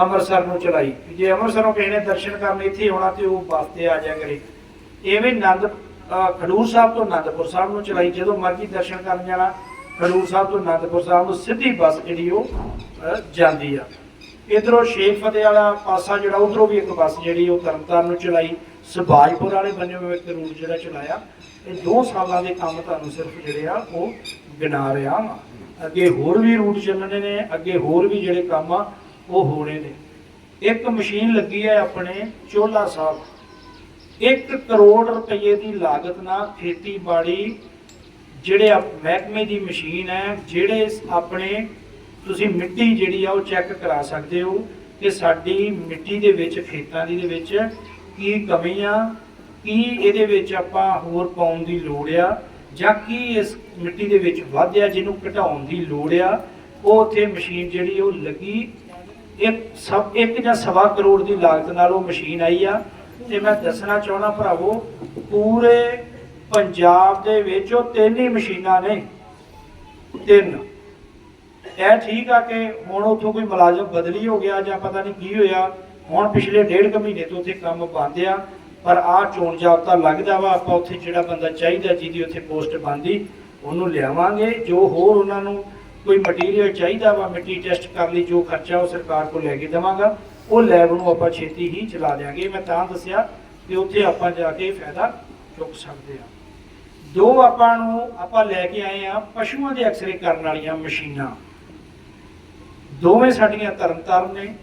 ਅੰਮ੍ਰਿਤਸਰ ਨੂੰ ਚਲਾਈ। ਵੀ ਜੇ ਅੰਮ੍ਰਿਤਸਰੋਂ ਕਿਸੇ ਨੇ ਦਰਸ਼ਨ ਕਰਨ ਇੱਥੇ ਆਉਣਾ ਤੇ ਉਹ ਬੱਸ ਤੇ ਆ ਜਾਇਆ ਕਰੇ। ਐਵੇਂ ਆਨੰਦ ਖਡੂਰ ਸਾਹਿਬ ਤੋਂ ਆਨੰਦਪੁਰ ਸਾਹਿਬ ਨੂੰ ਚਲਾਈ। ਜਦੋਂ ਮਰਜ਼ੀ ਦਰਸ਼ਨ ਕਰਨ ਜਾਣਾ, ਖਡੂਰ ਸਾਹਿਬ ਤੋਂ ਆਨੰਦਪੁਰ ਸਾਹਿਬ ਨੂੰ ਸਿੱਧੀ ਬੱਸ ਜਿਹੜੀ ਉਹ ਜਾਂਦੀ ਆ। ਇਧਰੋਂ ਸ਼ੇਖ ਫਤਿਹ ਵਾਲਾ ਪਾਸਾ ਜਿਹੜਾ, ਉਧਰੋਂ ਵੀ ਇੱਕ ਬੱਸ ਜਿਹੜੀ ਉਹ ਤਰਨਤਾਰਨ ਨੂੰ ਚਲਾਈ। ਸਬਾਜਪੁਰ ਵਾਲੇ ਬੰਨੇ ਹੋਏ ਇੱਕ ਰੂਟ ਜਿਹੜਾ ਚਲਾਇਆ ਇਹ ਦੋ ਸਾਲਾਂ ਦੇ ਕੰਮ ਤੁਹਾਨੂੰ ਸਿਰਫ ਜਿਹੜੇ ਆ, ਉਹ ਗਿਣਾ ਰਿਹਾ ਵਾਂ। ਅੱਗੇ ਹੋਰ ਵੀ ਰੂਟ ਚੱਲਣੇ ਨੇ, ਅੱਗੇ ਹੋਰ ਵੀ ਜਿਹੜੇ ਕੰਮ ਆ, ਉਹ ਹੋਣੇ ਨੇ ਇੱਕ ਮਸ਼ੀਨ ਲੱਗੀ ਹੈ ਆਪਣੇ ਚੋਲਾ ਸਾਹਿਬ 1 ਕਰੋੜ ਰੁਪਏ ਦੀ ਲਾਗਤ ਨਾਲ ਖੇਤੀਬਾੜੀ ਜਿਹੜੇ ਆ- ਮਹਿਕਮੇ ਦੀ ਮਸ਼ੀਨ ਹੈ, ਜਿਹੜੇ ਆਪਣੇ ਤੁਸੀਂ ਮਿੱਟੀ ਜਿਹੜੀ ਆ ਉਹ ਚੈੱਕ ਕਰਾ ਸਕਦੇ ਹੋ ਕਿ ਸਾਡੀ ਮਿੱਟੀ ਦੇ ਵਿੱਚ, ਖੇਤਾਂ ਦੀ ਦੇ ਵਿੱਚ ਕੀ ਕਮੀ ਆ ਕੀ ਇਹਦੇ ਵਿੱਚ ਆਪਾਂ ਹੋਰ ਪਾਉਣ ਦੀ ਲੋੜ ਆ, ਜਾਂ ਕੀ ਇਸ ਮਿੱਟੀ ਦੇ ਵਿੱਚ ਵਾਧਿਆ ਜਿਹਨੂੰ ਘਟਾਉਣ ਦੀ ਲੋੜ ਆ, ਉਹ ਉੱਥੇ ਮਸ਼ੀਨ ਜਿਹੜੀ ਉਹ ਲੱਗੀ, ਇੱਕ ਸਭ, ਇੱਕ ਜਾਂ ਸਵਾ ਕਰੋੜ ਦੀ ਲਾਗਤ ਨਾਲ ਉਹ ਮਸ਼ੀਨ ਆਈ ਆ। ਤੇ ਮੈਂ ਦੱਸਣਾ ਚਾਹਣਾ ਭਰਾਵੋ, ਪੂਰੇ ਪੰਜਾਬ ਦੇ ਵਿੱਚ ਉਹ ਤਿੰਨ ਹੀ ਮਸ਼ੀਨਾਂ ਨੇ। ਤਿੰਨ। ਇਹ ਠੀਕ ਆ ਕਿ ਹੁਣ ਉੱਥੋਂ ਕੋਈ ਮੁਲਾਜ਼ਮ ਬਦਲੀ ਹੋ ਗਿਆ ਜਾਂ ਪਤਾ ਨਹੀਂ ਕੀ ਹੋਇਆ ਹੁਣ ਪਿਛਲੇ ਡੇਢ ਕੁ ਮਹੀਨੇ ਤੋਂ ਉੱਥੇ ਕੰਮ ਬੰਦ ਆ, ਪਰ ਆਹ ਚੋਣ ਜਾਬਤਾ ਲੱਗਦਾ ਵਾ, ਆਪਾਂ ਉੱਥੇ ਜਿਹੜਾ ਬੰਦਾ ਚਾਹੀਦਾ ਜਿਹਦੀ ਉੱਥੇ ਪੋਸਟ ਬੰਦੀ ਉਹਨੂੰ ਲਿਆਵਾਂਗੇ, ਜੋ ਹੋਰ ਉਹਨਾਂ ਨੂੰ ਕੋਈ ਮਟੀਰੀਅਲ ਚਾਹੀਦਾ ਵਾ, ਮਿੱਟੀ ਟੈਸਟ ਕਰਨ ਲਈ ਜੋ ਖਰਚਾ ਉਹ ਸਰਕਾਰ ਕੋਲ ਲੈ ਕੇ ਦੇਵਾਂਗਾ, ਉਹ ਲੈਬ ਨੂੰ ਆਪਾਂ ਛੇਤੀ ਹੀ ਚਲਾ ਦਿਆਂਗੇ। ਮੈਂ ਤਾਂ ਦੱਸਿਆ ਕਿ ਉੱਥੇ ਆਪਾਂ ਜਾ ਕੇ ਫਾਇਦਾ ਚੁੱਕ ਸਕਦੇ ਆ। ਦੋ ਆਪਾਂ ਨੂੰ, ਆਪਾਂ ਲੈ ਕੇ ਆਏ ਆ ਪਸ਼ੂਆਂ ਦੇ ਐਕਸਰੇ ਕਰਨ ਵਾਲੀਆਂ ਮਸ਼ੀਨਾਂ। ਦੋਵੇਂ ਸਾਡੀਆਂ ਤਰਨਤਾਰਨ ਨੇ